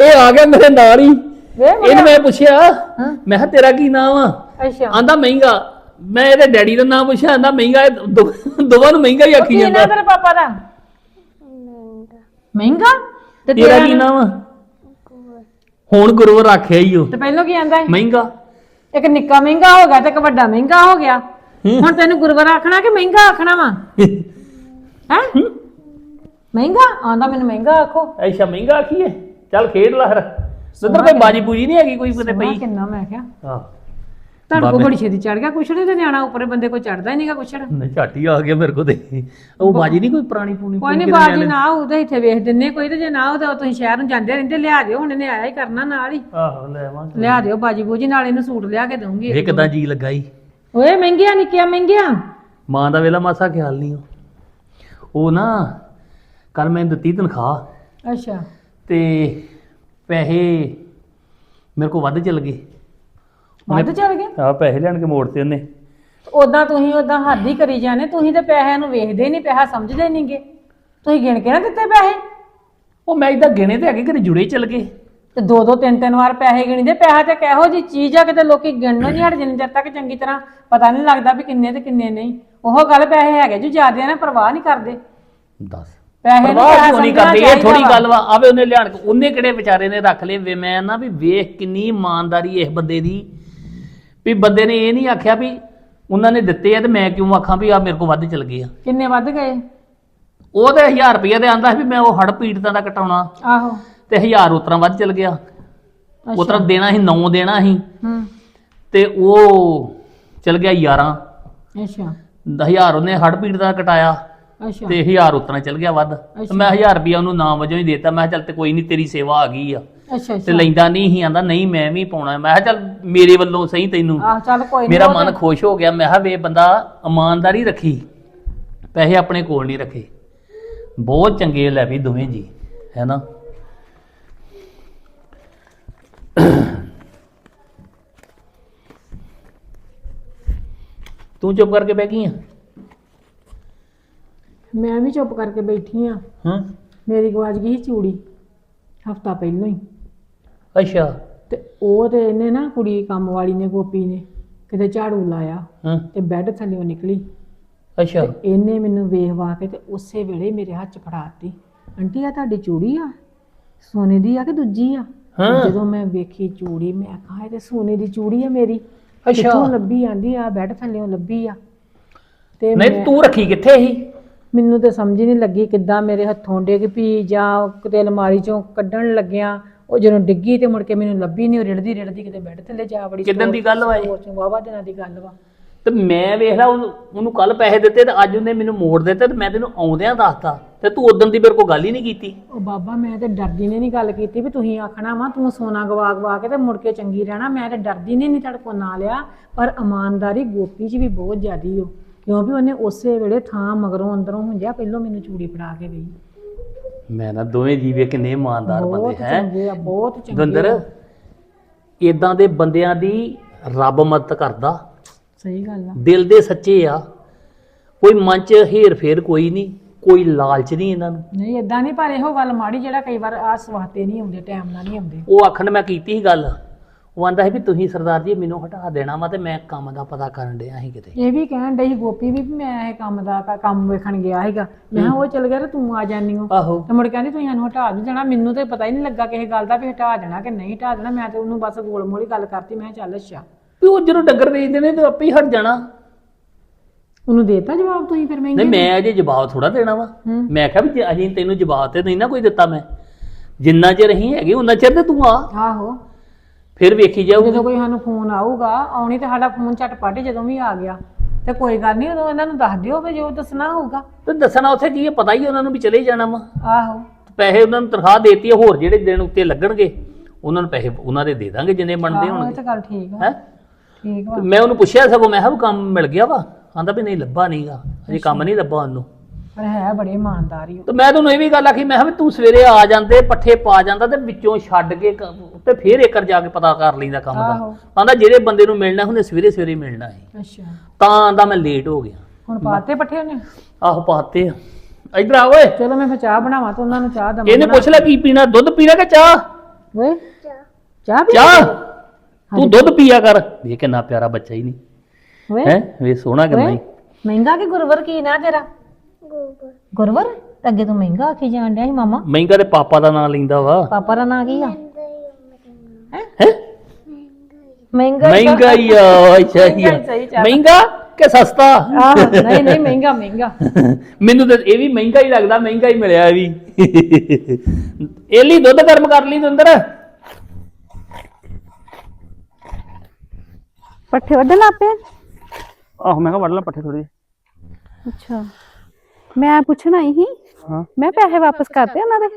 ਇਹ ਆ ਗਿਆ ਮੇਰੇ ਨਾਲ ਹੀ। ਵੇ ਇਹਨੂੰ ਮੈਂ ਪੁੱਛਿਆ ਮੈਂ ਕਿਹਾ ਤੇਰਾ ਕੀ ਨਾਮ ਆ? ਅੱਛਾ। ਆਂਦਾ ਮਹਿੰਗਾ। ਮੈਂ ਇਹਦੇ ਡੈਡੀ ਦਾ ਨਾਮ ਪੁੱਛਿਆ ਆਂਦਾ ਮਹਿੰਗਾ ਇਹ ਦੋ- ਦੋਵਾਂ ਨੂੰ ਮਹਿੰਗਾ ਹੀ ਆਖੀ ਕੀ ਜਾਂਦਾ। ਨਾਂ ਤੇਰੇ ਪਾਪਾ ਦਾ? ਮਹਿੰਗਾ? ਤੇ ਤੇਰਾ ਕੀ ਨਾਮ ਆ? ਹੁਣ ਗੁਰੂਵਰ ਆਖਿਆ ਹੀ ਉਹ ਤੇ ਪਹਿਲਾਂ ਕੀ ਆਂਦਾ ਹੈ ਮਹਿੰਗਾ। ਇੱਕ ਨਿੱਕਾ ਮਹਿੰਗਾ ਹੋ ਗਿਆ ਤੇ ਇੱਕ ਵੱਡਾ ਮਹਿੰਗਾ ਹੋ ਗਿਆ। ਹੁਣ ਤੈਨੂੰ ਗੁਰਵਰ ਆਖਣਾ ਕਿ ਮਹਿੰਗਾ ਆਖਣਾ ਵਾ? ਹੈ? ਮਹਿੰਗਾ? ਆਂਦਾ ਮੈਨੂੰ ਮਹਿੰਗਾ ਆਖੋ। ਐਸ਼ਾ ਮਹਿੰਗਾ ਆਖੀਏ। ਚੱਲ ਖੇਡ ਲਾ ਫਿਰ। ਸਿੱਧਰ ਕੋਈ ਬਾਜੀ ਪੂਜੀ ਨਹੀਂ ਹੈਗੀ ਕੋਈ ਕਿਤੇ ਪਈ? ਕਿੰਨਾ ਮੈਂ ਕਿਹਾ। ਹਾਂ ਤੁਹਾਨੂੰ ਕੋ ਬੜੀ ਛੇਤੀ ਚੜ ਗਿਆ? ਕੁਛੜੇ ਤੇ ਨਿਆਣਾ ਉੱਪਰ ਬੰਦੇ ਕੋ ਚੜਦਾ ਹੀ ਨਹੀਂਗਾ ਕੁਛੜ ਨਹੀਂ ਝਾਟੀ ਆ ਗਿਆ ਮੇਰੇ ਕੋ ਤੇ। ਉਹ ਬਾਜੀ ਨਹੀਂ ਕੋਈ ਪੁਰਾਣੀ ਪੂਣੀ ਕੋਈ ਨਹੀਂ ਬਾਜੀ ਨਾ ਉਹਦੇ ਇੱਥੇ ਵੇਖ ਦਿੰਨੇ ਕੋਈ ਤੇ ਜੇ ਨਾ ਉਹ ਤਾਂ ਤੁਸੀਂ ਸ਼ਹਿਰ ਨੂੰ ਜਾਂਦੇ ਰਹਿੰਦੇ ਲਿਆ ਦਿਓ ਹੁਣ ਇਹਨੇ ਆਇਆ ਹੀ ਕਰਨਾ ਨਾਲ ਹੀ। ਆਹੋ ਲੈ ਆਵਾਂਗੇ। ਲਿਆ ਦਿਓ ਬਾਜੀ ਬੂਜੀ ਨਾਲ ਇਹਨੂੰ ਸੂਟ ਲਿਆ ਕੇ ਦਊਂਗੀ ਇਹ ਕਿਦਾਂ ਜੀ ਲਗਾਈ ਓਏ ਮਹਿੰਗੀਆਂ ਨਿੱਕੀਆਂ ਮਹਿੰਗੀਆਂ। ਮਾਂ ਦਾ ਵੇਲਾ ਮਾਸਾ ਖਿਆਲ ਨਹੀਂ ਉਹ। ਉਹ ਨਾ ਕੱਲ ਮੈਂ ਦਿੱਤੀ ਤਨਖਾਹ। ਅੱਛਾ। ਤੇ ਪੈਸੇ ਮੇਰੇ ਕੋ ਵੱਧ ਚੱਲ ਗਏ। ਵੱਧ ਚੜ ਗਏ ਆ ਪੈਸੇ ਲੈਣ ਕੇ ਮੋੜ ਤੇ ਉਹਨੇ। ਉਦਾਂ ਤੁਸੀਂ ਉਦਾਂ ਹੱਦ ਹੀ ਕਰੀ ਜਾਂਦੇ ਤੁਸੀਂ ਤੇ ਪੈਸਿਆਂ ਨੂੰ ਵੇਖਦੇ ਨਹੀਂ ਪੈਸਾ ਸਮਝਦੇ ਨਹੀਂਗੇ ਤੁਸੀਂ ਗਿਣ ਕੇ ਨਾ ਦਿੱਤੇ ਪੈਸੇ। ਉਹ ਮੈਂ ਇਦਾਂ ਗਿਣੇ ਤੇ ਅੱਗੇ ਕਦੇ ਜੁੜੇ ਚੱਲ ਗਏ। ਤੇ ਦੋ ਦੋ ਤਿੰਨ ਤਿੰਨ ਵਾਰ ਪੈਸੇ ਗਿਣਦੇ ਪੈਸਾ ਤੇ ਕਿਹੋ ਜੀ ਚੀਜ਼ ਆ ਕਿਤੇ ਲੋਕੀ ਗਿਣਨੋਂ ਨਹੀਂ ਹਟ ਜਿੰਨੇ ਚਿਰ ਤੱਕ ਚੰਗੀ ਤਰ੍ਹਾਂ ਪਤਾ ਨਹੀਂ ਲੱਗਦਾ ਵੀ ਕਿੰਨੇ ਤੇ ਕਿੰਨੇ ਨਹੀਂ। ਉਹ ਗੱਲ ਪੈਸੇ ਹੈਗੇ ਜੋ ਜ਼ਿਆਦੇ ਨੇ ਪਰਵਾਹ ਨਹੀਂ ਕਰਦੇ। ਦੱਸ। ਪੈਸੇ ਨੂੰ ਪਰਵਾਹ ਕਿਉਂ ਨਹੀਂ ਕਰਦੇ? ਇਹ ਥੋੜੀ। ਗੱਲ ਵਾ ਆਵੇ ਉਹਨੇ ਲਿਆਣ ਕੇ ਉਹਨੇ ਕਿਹੜੇ ਵਿਚਾਰੇ ਨੇ ਰੱਖ ਲਏ? ਵੇ ਮੈਂ ਨਾ ਵੀ ਵੇਖ ਕਿੰਨੀ ਇਮਾਨਦਾਰੀ ਇਸ ਬੰਦੇ ਦੀ। ਵੀ ਬੰਦੇ ਨੇ ਇਹ ਨਹੀਂ ਆਖਿਆ ਵੀ ਉਹਨਾਂ ਨੇ ਦਿੱਤੇ ਆ ਤੇ ਮੈਂ ਕਿਉਂ ਆਖਾਂ ਵੀ ਆ ਮੇਰੇ ਕੋ ਵੱਧ ਚੱਲ ਗਏ ਆ। ਕਿੰਨੇ ਵੱਧ ਗਏ? ਉਹ ਤੇ 1000 ਰੁਪਏ ਦੇ ਆਂਦਾ ਸੀ ਵੀ ਮੈਂ ਉਹ ਹੜ ਪੀੜਤਾਂ ਦਾ ਕਟਾਉਣਾ। ਆਹੋ। ਤੇ 1000 ਉਤਰਾ ਵੱਧ ਚੱਲ ਗਿਆ। ਉਤਰਾ ਦੇਣਾ ਸੀ 9 ਦੇਣਾ ਸੀ। ਹੂੰ। ਤੇ ਉਹ ਚੱਲ ਗਿਆ 11 ਅੱਛਾ। 10000 ਉਹਨੇ ਹੜ ਪੀੜਤਾਂ ਦਾ ਕਟਾਇਆ। ਅੱਛਾ। ਤੇ 1000 ਉਤਨਾ ਚਲ ਗਿਆ ਵੱਧ। ਤੇ ਮੈਂ 1000 ਰੁਪਇਆ ਉਹਨੂੰ ਨਾਮ ਵਜੋਂ ਹੀ ਦੇਤਾ। ਮੈਂ ਕਿਹਾ ਚੱਲ ਤੇ ਕੋਈ ਨਹੀਂ ਤੇਰੀ ਸੇਵਾ ਆ ਗਈ ਆ। ਅੱਛਾ ਤੇ ਅੱਛਾ। ਲੈਂਦਾ ਨਹੀਂ ਹੀ ਆਂਦਾ ਨਹੀਂ ਮੈਂ ਵੀ ਪਾਉਣਾ। ਮੈਂ ਕਿਹਾ ਚੱਲ ਮੇਰੇ ਵੱਲੋਂ ਸਹੀ ਤੈਨੂੰ। ਆਹ ਚੱਲ ਕੋਈ ਨੀ, ਮੇਰਾ ਮਨ ਖੁਸ਼ ਹੋ ਗਿਆ। ਮੈਂ ਕਿਹਾ ਵੇ ਬੰਦਾ ਇਮਾਨਦਾਰੀ ਰੱਖੀ ਪੈਸੇ ਆਪਣੇ ਕੋਲ ਨਹੀਂ ਰੱਖੇ। ਬਹੁਤ ਚੰਗੇ ਲੈ ਵੀ ਦੋਵੇਂ ਜੀ ਹੈ ਨਾ? ਤੂੰ ਚੁੱਪ ਕਰਕੇ ਬਹਿ ਗਈ ਆ? ਮੈਂ ਵੀ ਚੁੱਪ ਕਰਕੇ ਬੈਠੀ ਆ। ਹਾਂ? ਮੇਰੀ ਗਵਾਚ ਗਈ ਸੀ ਚੂੜੀ ਹਫਤਾ ਪਹਿਲਾਂ ਹੀ। ਅੱਛਾ। ਤੇ ਉਹ ਤੇ ਇਹਨੇ ਨਾ ਕੁੜੀ ਕੰਮ ਵਾਲੀ ਨੇ ਗੋਪੀ ਨੇ ਕਿਤੇ ਝਾੜੂ ਲਾਇਆ ਹਾਂ। ਤੇ ਬੈੱਡ ਥੱਲੇੋਂ ਨਿਕਲੀ। ਅੱਛਾ। ਤੇ ਇਹਨੇ ਮੈਨੂੰ ਵੇਖ ਵਾ ਕੇ ਤੇ ਉਸੇ ਵੇਲੇ ਮੇਰੇ ਹੱਥ 'ਚ ਫੜਾਤੀ ਆਂਟੀ ਆ ਤੁਹਾਡੀ ਚੂੜੀ ਆ? ਸੋਨੇ ਦੀ ਆ ਕਿ ਦੂਜੀ ਆ? ਹਾਂ। ਜਦੋਂ ਮੈਂ ਵੇਖੀ ਚੂੜੀ ਮੈਂ ਕਹਾ ਇਹ ਤੇ ਸੋਨੇ ਦੀ ਚੂੜੀ ਆ ਮੇਰੀ। ਅੱਛਾ। ਕਿੱਥੋਂ ਲੱਭੀ ਆਂਦੀ ਆ ਬੈੱਡ ਥੱਲੇੋਂ ਲੱਭੀ ਆ। ਤੇ ਨਹੀਂ ਮੈਂ- ਤੂੰ ਰੱਖੀ ਕਿੱਥੇ ਸੀ? ਮੈਨੂੰ ਤੇ ਸਮਝ ਹੀ ਨਹੀਂ ਲੱਗੀ ਕਿੱਦਾਂ ਮੇਰੇ ਹੱਥੋਂ ਡਿੱਗ ਪਈ ਜਾਂ ਕਿਤੇ ਅਲਮਾਰੀ ਚੋਂ ਕੱਢਣ ਲੱਗਿਆ। ਉਹ ਜਦੋਂ ਡਿੱਗੀ ਤੇ ਮੁੜ ਕੇ ਮੈਨੂੰ ਲੱਭੀ ਨਹੀਂ ਉਹ ਰਿੜਦੀ ਰਿੜਦੀ ਕਿਤੇ ਬੈੱਡ ਥੱਲੇ ਜਾ ਵੜੀ ਕਿੱਦਣ ਦੀ ਗੱਲ ਵਾ ਇਹ? ਹੋਰ ਚੋਂ ਵਾਵਾ ਦਿਨਾਂ ਦੀ ਗੱਲ ਵਾ। ਤੇ ਮੈਂ ਵੇਖ ਲਾ ਉਹਨੂੰ ਉਹਨੂੰ ਕੱਲ ਪੈਸੇ ਦਿੱਤੇ ਤੇ ਅੱਜ ਉਹਨੇ ਮੈਨੂੰ ਮੋੜ ਦਿੱਤੇ ਤੇ ਮੈਂ ਤੈਨੂੰ ਆਉਂਦਿਆਂ ਦੱਸਤਾ। ਤੇ ਤੂੰ ਉਦੋਂ ਦੀ ਮੇਰੇ ਕੋਲ ਗੱਲ ਹੀ ਨਹੀਂ ਕੀਤੀ। ਉਹ ਬਾਬਾ ਮੈਂ ਤੇ ਡਰਦੀ ਨੇ ਨਹੀਂ ਗੱਲ ਕੀਤੀ ਵੀ ਤੁਸੀਂ ਆਖਣਾ ਵਾ ਤੂੰ ਸੋਨਾ ਗਵਾ ਗਵਾ ਕੇ ਤੇ ਮੁੜ ਕੇ ਚੰਗੀ ਰਹਿਣਾ। ਮੈਂ ਤੇ ਡਰਦੀ ਨੇ ਨਹੀਂ ਤੁਹਾਡੇ ਕੋਲ ਨਾ ਲਿਆ ਪਰ ਇਮਾਨਦਾਰੀ ਗੋਪੀ 'ਚ ਵੀ ਬਹੁਤ ਜ਼ਿਆਦੀ ਓ। ਕਿਉਂ ਵੀ ਉਹਨੇ ਉਸੇ ਵੇਲੇ ਥਾਂ ਮਗਰੋਂ ਅੰਦਰੋਂ ਹੁੰਜਿਆ ਪਹਿਲੋਂ ਮੈਨੂੰ ਚੂੜੀ ਫੜਾ ਕੇ ਗਈ। ਮੈਂ ਨਾ ਦੋਵੇਂ ਜੀਵੇ ਕਿੰਨੇ ਇਮਾਨਦਾਰ ਬਹੁਤ ਬੰਦੇ ਹੈ। ਚੰਗੇ ਆ ਬਹੁਤ ਚੰਗੇ ਦਵਿੰਦਰ ਆ। ਇਦਾਂ ਦੇ ਬੰਦਿਆਂ ਦੀ ਰੱਬ ਮਦਦ ਕਰਦਾ। ਸਹੀ ਗੱਲ ਆ। ਦਿਲ ਦੇ ਸੱਚੇ ਆ। ਕੋਈ ਮਨ ਚ ਹੇਰ ਫੇਰ ਕੋਈ ਨਹੀਂ ਕੋਈ ਲਾਲਚ ਨਹੀਂ ਇਹਨਾਂ ਨੂੰ। ਨਹੀਂ ਇਦਾਂ ਨਹੀਂ ਪਰ ਇਹੋ ਗੱਲ ਮਾੜੀ ਜਿਹੜਾ ਕਈ ਵਾਰ ਆਸ ਵਾਸਤੇ ਨਹੀਂ ਆਉਂਦੇ ਟਾਈਮ ਨਾਲ ਨਹੀਂ ਆਉਂਦੇ। ਉਹ ਆਖਣ ਮੈਂ ਕੀਤੀ ਸੀ ਗੱਲ। ਉਹ ਆਂਦਾ ਸੀ ਵੀ ਤੁਸੀਂ ਸਰਦਾਰ ਜੀ ਮੈਨੂੰ ਹਟਾ ਦੇਣਾ ਵਾ ਤੇ ਮੈਂ ਕੰਮ ਦਾ ਪਤਾ ਕਰਨ ਡਿਆ ਸੀ ਕਿਤੇ। ਇਹ ਵੀ ਕਹਿਣ ਡਈ ਗੋਪੀ ਵੀ ਵੀ ਮੈਂ ਇਹ ਕੰਮ ਦਾ ਕ- ਕੰਮ ਵੇਖਣ ਗਿਆ ਸੀਗਾ। ਮੈਂ ਕਿਹਾ ਉਹ ਚਲ ਗਿਆ ਤੇ ਤੂੰ ਆ ਜਾਨੀ ਹੋ ਆਹੋ। ਤੇ ਮੁੜ ਕਹਿੰਦੀ ਤੁਸੀਂ ਸਾਨੂੰ ਹਟਾ ਵੀ ਦੇਣਾ ਮੈਨੂੰ ਤੇ ਪਤਾ ਹੀ ਨਹੀਂ ਲੱਗਾ ਕਿਸੇ ਗੱਲ ਦਾ ਵੀ ਹਟਾ ਦੇਣਾ ਕਿ ਨਹੀਂ ਹਟਾ ਦੇਣਾ। ਮੈਂ ਤੇ ਉਹਨੂੰ ਬਸ ਗੋਲ ਮੋਲੀ ਗੱਲ ਕਰਤੀ ਮੈਂ ਕਿਹਾ ਚੱਲ ਅੱਛਾ। ਵੀ ਉਹ ਜਦੋਂ ਡੰਗਰ ਵੇਚਦੇ ਨੇ ਤੇ ਆਪੇ ਹੀ ਹਟ ਜਾਣਾ। ਉਹਨੂੰ ਦੇਤਾ ਜਵਾਬ ਤੁਸੀਂ ਫਿਰ ਮੈਂ ਨਹੀਂ ਮੈਂ ਅਜੇ ਜਵਾਬ ਥੋੜਾ ਦੇਣਾ ਵਾ। ਹੂੰ। ਮੈਂ ਕਿਹਾ ਵੀ ਜੇ ਅਜੇ ਤੈਨੂੰ ਜਵਾਬ ਤੇ ਨਹੀਂ ਨਾ ਕੋਈ ਦਿੱਤਾ ਮੈਂ। ਜਿੰਨਾ ਚਿਰ ਅਸੀਂ ਹੈਗੇ ਉਹਨਾਂ ਚਿਰ ਤੇ ਤੂੰ ਆ। ਆਹੋ। ਫਿਰ ਵੇਖੀ ਜਾਊਗੀ। ਜਦੋਂ ਕੋਈ ਸਾਨੂੰ ਫੋਨ ਆਊਗਾ ਆਉਣੀ ਤੇ ਸਾਡਾ ਫੋਨ ਝਟਪਟ ਜਦੋਂ ਵੀ ਆ ਗਿਆ। ਤੇ ਕੋਈ ਗੱਲ ਨਹੀਂ ਉਦੋਂ ਇਹਨਾਂ ਨੂੰ ਦੱਸ ਦਿਓ ਵੀ ਜੋ ਦੱਸਣਾ ਹੋਊਗਾ। ਤੇ ਦੱਸਣਾ ਉੱਥੇ ਕੀ ਹੈ ਪਤਾ ਹੀ ਉਹਨਾਂ ਨੂੰ ਵੀ ਚਲੇ ਹੀ ਜਾਣਾ ਵਾ। ਆਹੋ। ਪੈਸੇ ਉਹਨਾਂ ਨੂੰ ਤਨਖਾਹ ਦੇਤੀ ਹੈ ਹੋਰ ਜਿਹੜੇ ਦਿਨ ਉੱਤੇ ਲੱਗਣਗੇ ਉਹਨਾਂ ਨੂੰ ਪੈਸੇ ਉਹਨਾਂ ਦੇ ਦੇ ਦਾਂਗੇ ਜਿੰਨੇ ਬਣਦੇ ਆਹੋ ਇਹ ਹੋਣਗੇ। ਤਾਂ ਗੱਲ ਠੀਕ ਹੈ? ਠੀਕ ਵਾ। ਮੈਂ ਉਹਨੂੰ ਪੁੱਛਿਆ ਸਗੋਂ ਮੈਂ ਕਿਹਾ ਵੀ ਕੰਮ ਮਿਲ ਗਿਆ ਵਾ। ਆਂਦਾ ਵੀ ਨਹੀਂ ਲੱਭਾ ਨਹੀਂਗਾ ਅਜੇ ਕੰਮ ਨਹੀਂ ਲੱਭਾ ਉਹਨੂੰ। ਪਰ ਹੈ ਬੜੀ ਇਮਾਨਦਾਰੀ ਉਹ ਤੇ ਮੈਂ ਤੁਹਾਨੂੰ ਇਹ ਵੀ ਗੱਲ ਆਖੀ ਮੈਂ ਕਿਹਾ ਵੀ ਤੂੰ ਸਵੇਰੇ ਆ ਜਾਂਦੇ ਪੱਠੇ ਪਾ ਜਾਂਦਾ ਤੇ ਵਿੱਚੋਂ ਛੱਡ ਕੇ ਕ- ਤੇ ਫੇਰ ਏਕਰ ਜਾ ਕੇ ਪਤਾ ਕਰ ਲੈਂਦਾ ਕੰਮ ਦਾ। ਆਹੋ। ਆਂਦਾ ਜਿਹੜੇ ਬੰਦੇ ਨੂੰ ਮਿਲਣਾ ਹੁੰਦੇ ਸਵੇਰੇ ਸਵੇਰੇ ਮਿਲਣਾ ਹੈ ਅੱਛਾ। ਤਾਂ ਆਂਦਾ ਮੈਂ ਲੇਟ ਹੋ ਗਿਆ। ਹੁਣ ਪਾਤੇ ਪੱਠੇ ਉਹਨੇ? ਆਹੋ ਪਾਤੇ ਆ। ਇਧਰ ਆ ਓਏ। ਚਲੋ ਮੈਂ ਫਿਰ ਚਾਹ ਬਣਾਵਾਂ ਤੇ ਉਹਨਾਂ ਨੂੰ ਚਾਹ ਦਵਾਂ। ਇਹਨੇ ਪੁੱਛ ਲੈ ਕੀ ਪੀਣਾ ਦੁੱਧ ਪੀਣਾ ਕਿ ਚਾਹ? ਓਏ ਚਾਹ ਪੀ ਚਾਹ? ਤੂੰ ਦੁੱਧ ਪੀਆ ਕਰ। ਵੇ ਕਿੰਨਾ ਪਿਆਰਾ ਬੱਚਾ ਹੀ ਨਹੀਂ ਓਏ। ਹੈ? ਵੇ ਸੋਹਣਾ ਕਿੰਨਾ ਹੀ ਮਹਿੰਗਾ ਕਿ ਗੁਰਵਰ ਕੀ ਨਾ ਤੇਰਾ? ਗੁਰਵਰ ਗੁਰਵਰ ਅੱਗੇ ਤੂੰ ਮਹਿੰਗਾ ਆਖੀ ਜਾਣ ਡਿਆ ਸੀ ਮਾਮਾ। ਮਹਿੰਗਾ ਤੇ ਪਾਪਾ ਦਾ ਨਾਂ ਲੈਂਦਾ ਵਾ। ਪਾਪਾ ਦਾ ਨਾਂ ਕੀ ਆ? ਹੈ ਮਹਿੰਗਾ ਮਹਿੰਗਾ ਹੀ ਆ। ਅੱਛਾ ਹੀ ਆ ਮਹਿੰਗਾ ਹੀ ਸਹੀ ਚੱਲ। ਮਹਿੰਗਾ ਕਿ ਸਸਤਾ? ਆਹ ਨਹੀਂ ਨਹੀਂ ਮਹਿੰਗਾ ਮਹਿੰਗਾ। ਮੈਨੂੰ ਤਾਂ ਇਹ ਵੀ ਮਹਿੰਗਾ ਹੀ ਲੱਗਦਾ ਮਹਿੰਗਾ ਹੀ ਮਿਲਿਆ ਇਹ ਵੀ। ਇਹ ਲਈ ਦੁੱਧ ਗਰਮ ਕਰ ਲਈ ਤੁੰਦਰ ਪੱਠੇ ਵੱਢਣ ਆਪੇ ਆਹੋ ਮੈਂ ਕਿਹਾ ਵੱਢ ਲਾ ਪੱਠੇ ਥੋੜੀ ਅੱਛਾ। ਮੈਂ ਪੁੱਛਣ ਸੀ ਹਾਂ। ਮੈਂ ਪੈਸੇ ਵਾਪਸ ਕਰਤੇ ਉਹਨਾਂ ਦੇ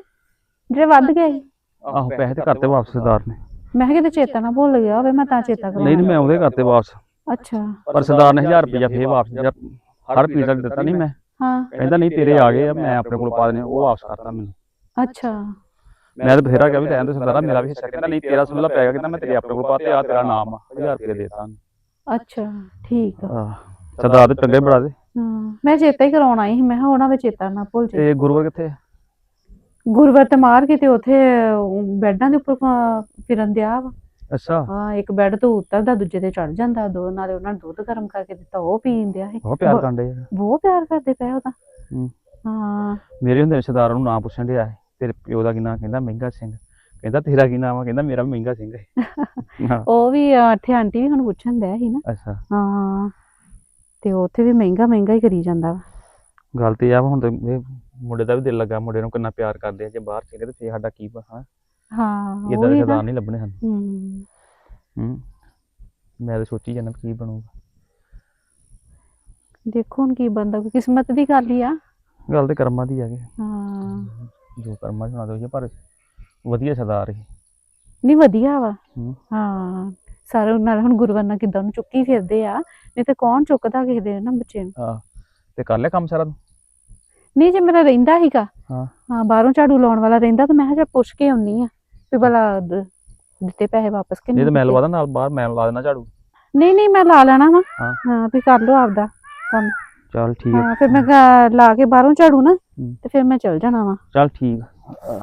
ਜਿਹੜੇ ਵੱਧ ਗਏ। ਸੀ ਆਹੋ ਪੈਸੇ ਤੇ ਕਰਤੇ ਵਾਪਸ ਸਰਦਾਰ ਨੇ। ਮੈਂ ਕਿਹਾ ਕਿਤੇ ਚੇਤਾ ਨਾ ਭੁੱਲ ਗਿਆ ਹੋਵੇ ਮੈਂ ਤਾਂ ਚੇਤਾ ਕਰਾਂ ਨਹੀਂ ਮੈਂ ਉਹਦੇ ਕਰਤੇ ਵਾਪਸ। ਅੱਛਾ। ਪਰ ਸਰਦਾਰ ਨੇ 1000 ਰੁਪਇਆ ਫੇਰ ਵਾਪਸ ਹਰ ਪੀਸ ਦਾ ਦਿੱਤਾ ਨਹੀਂ ਮੈਂ। ਹਾਂ। ਕਹਿੰਦਾ ਨਹੀਂ ਤੇਰੇ ਆ ਗਏ ਆ ਮੈਂ ਆਪਣੇ ਕੋਲ ਪਾ ਦੇਣੇ ਉਹ ਵਾਪਸ ਕਰਤਾ ਮੈਨੂੰ। ਅੱਛਾ। ਮੈਂ ਤਾਂ ਬਥੇਰਾ ਕਿਹਾ ਵੀ ਲੈਣ ਦੇ ਸਰਦਾਰਾ ਮੇਰਾ ਵੀ ਹਿੱਸਾ ਕਹਿੰਦਾ ਨਹੀਂ ਤੇਰਾ ਸੁਣਲਾ ਪੈ ਗਿਆ ਕਹਿੰਦਾ ਮੈਂ ਤੇਰੇ ਆਪਣੇ ਕੋਲ ਪਾਤੇ ਆ ਤੇਰਾ ਨਾਮ ਆ 1000 ਰੁਪਇਆ ਦੇਤਾ ਅੱਛਾ ਠੀਕ ਆ। ਸਰਦਾਰ ਦੇ ਚੰਗੇ ਬੜਾ ਦੇ। ਹਾਂ ਮੈਂ ਚੇਤਾ ਹੀ ਕਰਾਉਣ ਆਈ ਸੀ ਮੈਂ ਕਿਹਾ ਉਹਨਾਂ ਦਾ ਚੇਤਾ ਨਾ ਭੁੱਲ ਜੇ ਤੇ ਗੁਰੂਵਰ ਕਿੱਥੇ ਆ? ਗੁਰਵਰ ਤੇ ਮਾਰ ਕੇ ਤੇ ਉਥੇ ਬੈੱਡਾਂ ਦੇ ਉੱਪਰ ਅਹ, ਫਿਰਨ ਦਿਆ ਵਾ। ਅੱਛਾ। ਹਾਂ ਇੱਕ ਬੈੱਡ ਤੋਂ ਉਤਰਦਾ ਦੂਜੇ ਤੇ ਚੜ ਜਾਂਦਾ ਦੋ ਨਾਲੇ ਉਹਨਾਂ ਨੇ ਦੁੱਧ ਗਰਮ ਕਰਕੇ ਦਿੱਤਾ ਉਹ ਪੀਣ ਦਿਆ ਸੀ। ਬਹੁਤ ਪਿਆਰ ਕਰਦੇ ਆ। ਬਹੁਤ ਪਿਆਰ ਕਰਦੇ ਪਏ ਉਹਦਾ ਹੂੰ। ਹਾਂ। ਮੇਰੇ ਹੁੰਦੇ ਰਿਸ਼ਤੇਦਾਰ ਨੂੰ ਨਾਂ ਪੁੱਛਣ ਡਿਆ ਸੀ ਤੇਰੇ ਪਿਓ ਦਾ ਕੀ ਨਾਂ ਕਹਿੰਦਾ ਮਹਿੰਗਾ ਸਿੰਘ। ਕਹਿੰਦਾ ਤੇਰਾ ਕੀ ਨਾਮ ਆ ਕਹਿੰਦਾ ਮੇਰਾ ਵੀ ਮਹਿੰਗਾ ਸਿੰਘ ਹੈ। ਹਾਂ ਉਹ ਵੀ ਅੱਠੇ ਆਂਟੀ ਵੀ ਹੁਣ ਪੁੱਛਣ ਦਿਆ ਸੀ ਨਾ। ਅੱਛਾ। ਹਾਂ। ਤੇ ਉੱਥੇ ਵੀ ਮਹਿੰਗਾ ਮਹਿੰਗਾ ਹੀ ਕਰੀ ਜਾਂਦਾ ਵਾ। ਗੱਲ ਤੇ ਆ ਵਾ ਹੁਣ ਤੇ ਇਹ ਮੁੰਡੇ ਦਾ ਵੀ ਦਿਲ ਲੱਗਾ ਮੁੰਡੇ ਨੂੰ ਕਿੰਨਾ ਪਿਆਰ ਕਰਦੇ ਆ ਜੇ ਬਾਹਰ ਚਲੇ ਤੇ ਫੇਰ ਸਾਡਾ ਕੀ ਹਾਂ ਹਾਂ ਉਹ ਇਦਾਂ ਦੇ ਸਰਦਾਰ ਨਾ। ਨਹੀਂ ਲੱਭਣੇ ਹਨ। ਹੂੰ। ਹੂੰ। ਮੈਂ ਤਾਂ ਸੋਚੀ ਜਾਂਦਾ ਵੀ ਕੀ ਬਣੂਗਾ। ਦੇਖੋ ਹੁਣ ਕੀ ਬੰਦਾ ਕਿਸਮਤ ਦੀ ਗੱਲ ਹੀ ਆ। ਗੱਲ ਤੇ ਕਰਮਾਂ ਦੀ ਹੈਗੇ ਹਾਂ। ਜੋ ਕਰਮਾਂ ਚ ਹੋਣਾ ਤੇ ਪਰ ਵਧੀਆ ਸਰਦਾਰ ਸੀ ਨਹੀਂ ਵਧੀਆ ਵਾ। ਹੂੰ। ਹਾਂ। ਸਾਰੇ ਨਾਲ ਹੁਣ ਗੁਰਵਰਨਾ ਕਿਦਾਂ ਨੂੰ ਚੁੱਕੀ ਫਿਰਦੇ ਆ ਨਹੀਂ ਤੇ ਕੌਣ ਚੁੱਕਦਾ ਕਿਸੇ ਦੇ ਨਾ ਬੱਚੇ ਨੂੰ? ਹਾਂ ਤੇ ਕਰ ਲਿਆ ਕੰਮ ਸਾਰਾ ਨਹੀਂ ਜੇ ਮੇਰਾ ਰਹਿੰਦਾ ਹੀਗਾ ਹਾਂ। ਹਾਂ ਬਾਹਰੋਂ ਝਾੜੂ ਲਾਉਣ ਵਾਲਾ ਰਹਿੰਦਾ ਤਾਂ ਮੈਂ ਹਜੇ ਪੁੱਛ ਕੇ ਆਉਣੀ ਆ ਵੀ ਭਲਾ ਦਿੱਤੇ ਪੈਸੇ ਵਾਪਸ ਕਿ ਨਹੀਂ ਨਹੀਂ ਮੈਂ ਲਵਾ ਦਾਂ ਨਾਲ ਬਾਹਰ ਮੈਂ ਲਾ ਦੇਣਾ ਝਾੜੂ। ਨਹੀਂ ਨਹੀਂ ਮੈਂ ਲਾ ਲੈਣਾ ਵਾ। ਹਾਂ। ਵੀ ਕਰ ਲਓ ਆਪਦਾ ਕੰਮ। ਚੱਲ ਠੀਕ ਹਾਂ ਫਿਰ ਮੈਂ ਲਾ ਕੇ ਬਾਹਰੋਂ ਝਾੜੂ ਨਾ ਤੇ ਫਿਰ ਮੈਂ ਚਲ ਜਾਣਾ ਵਾ। ਚਲ ਠੀਕ ਆ।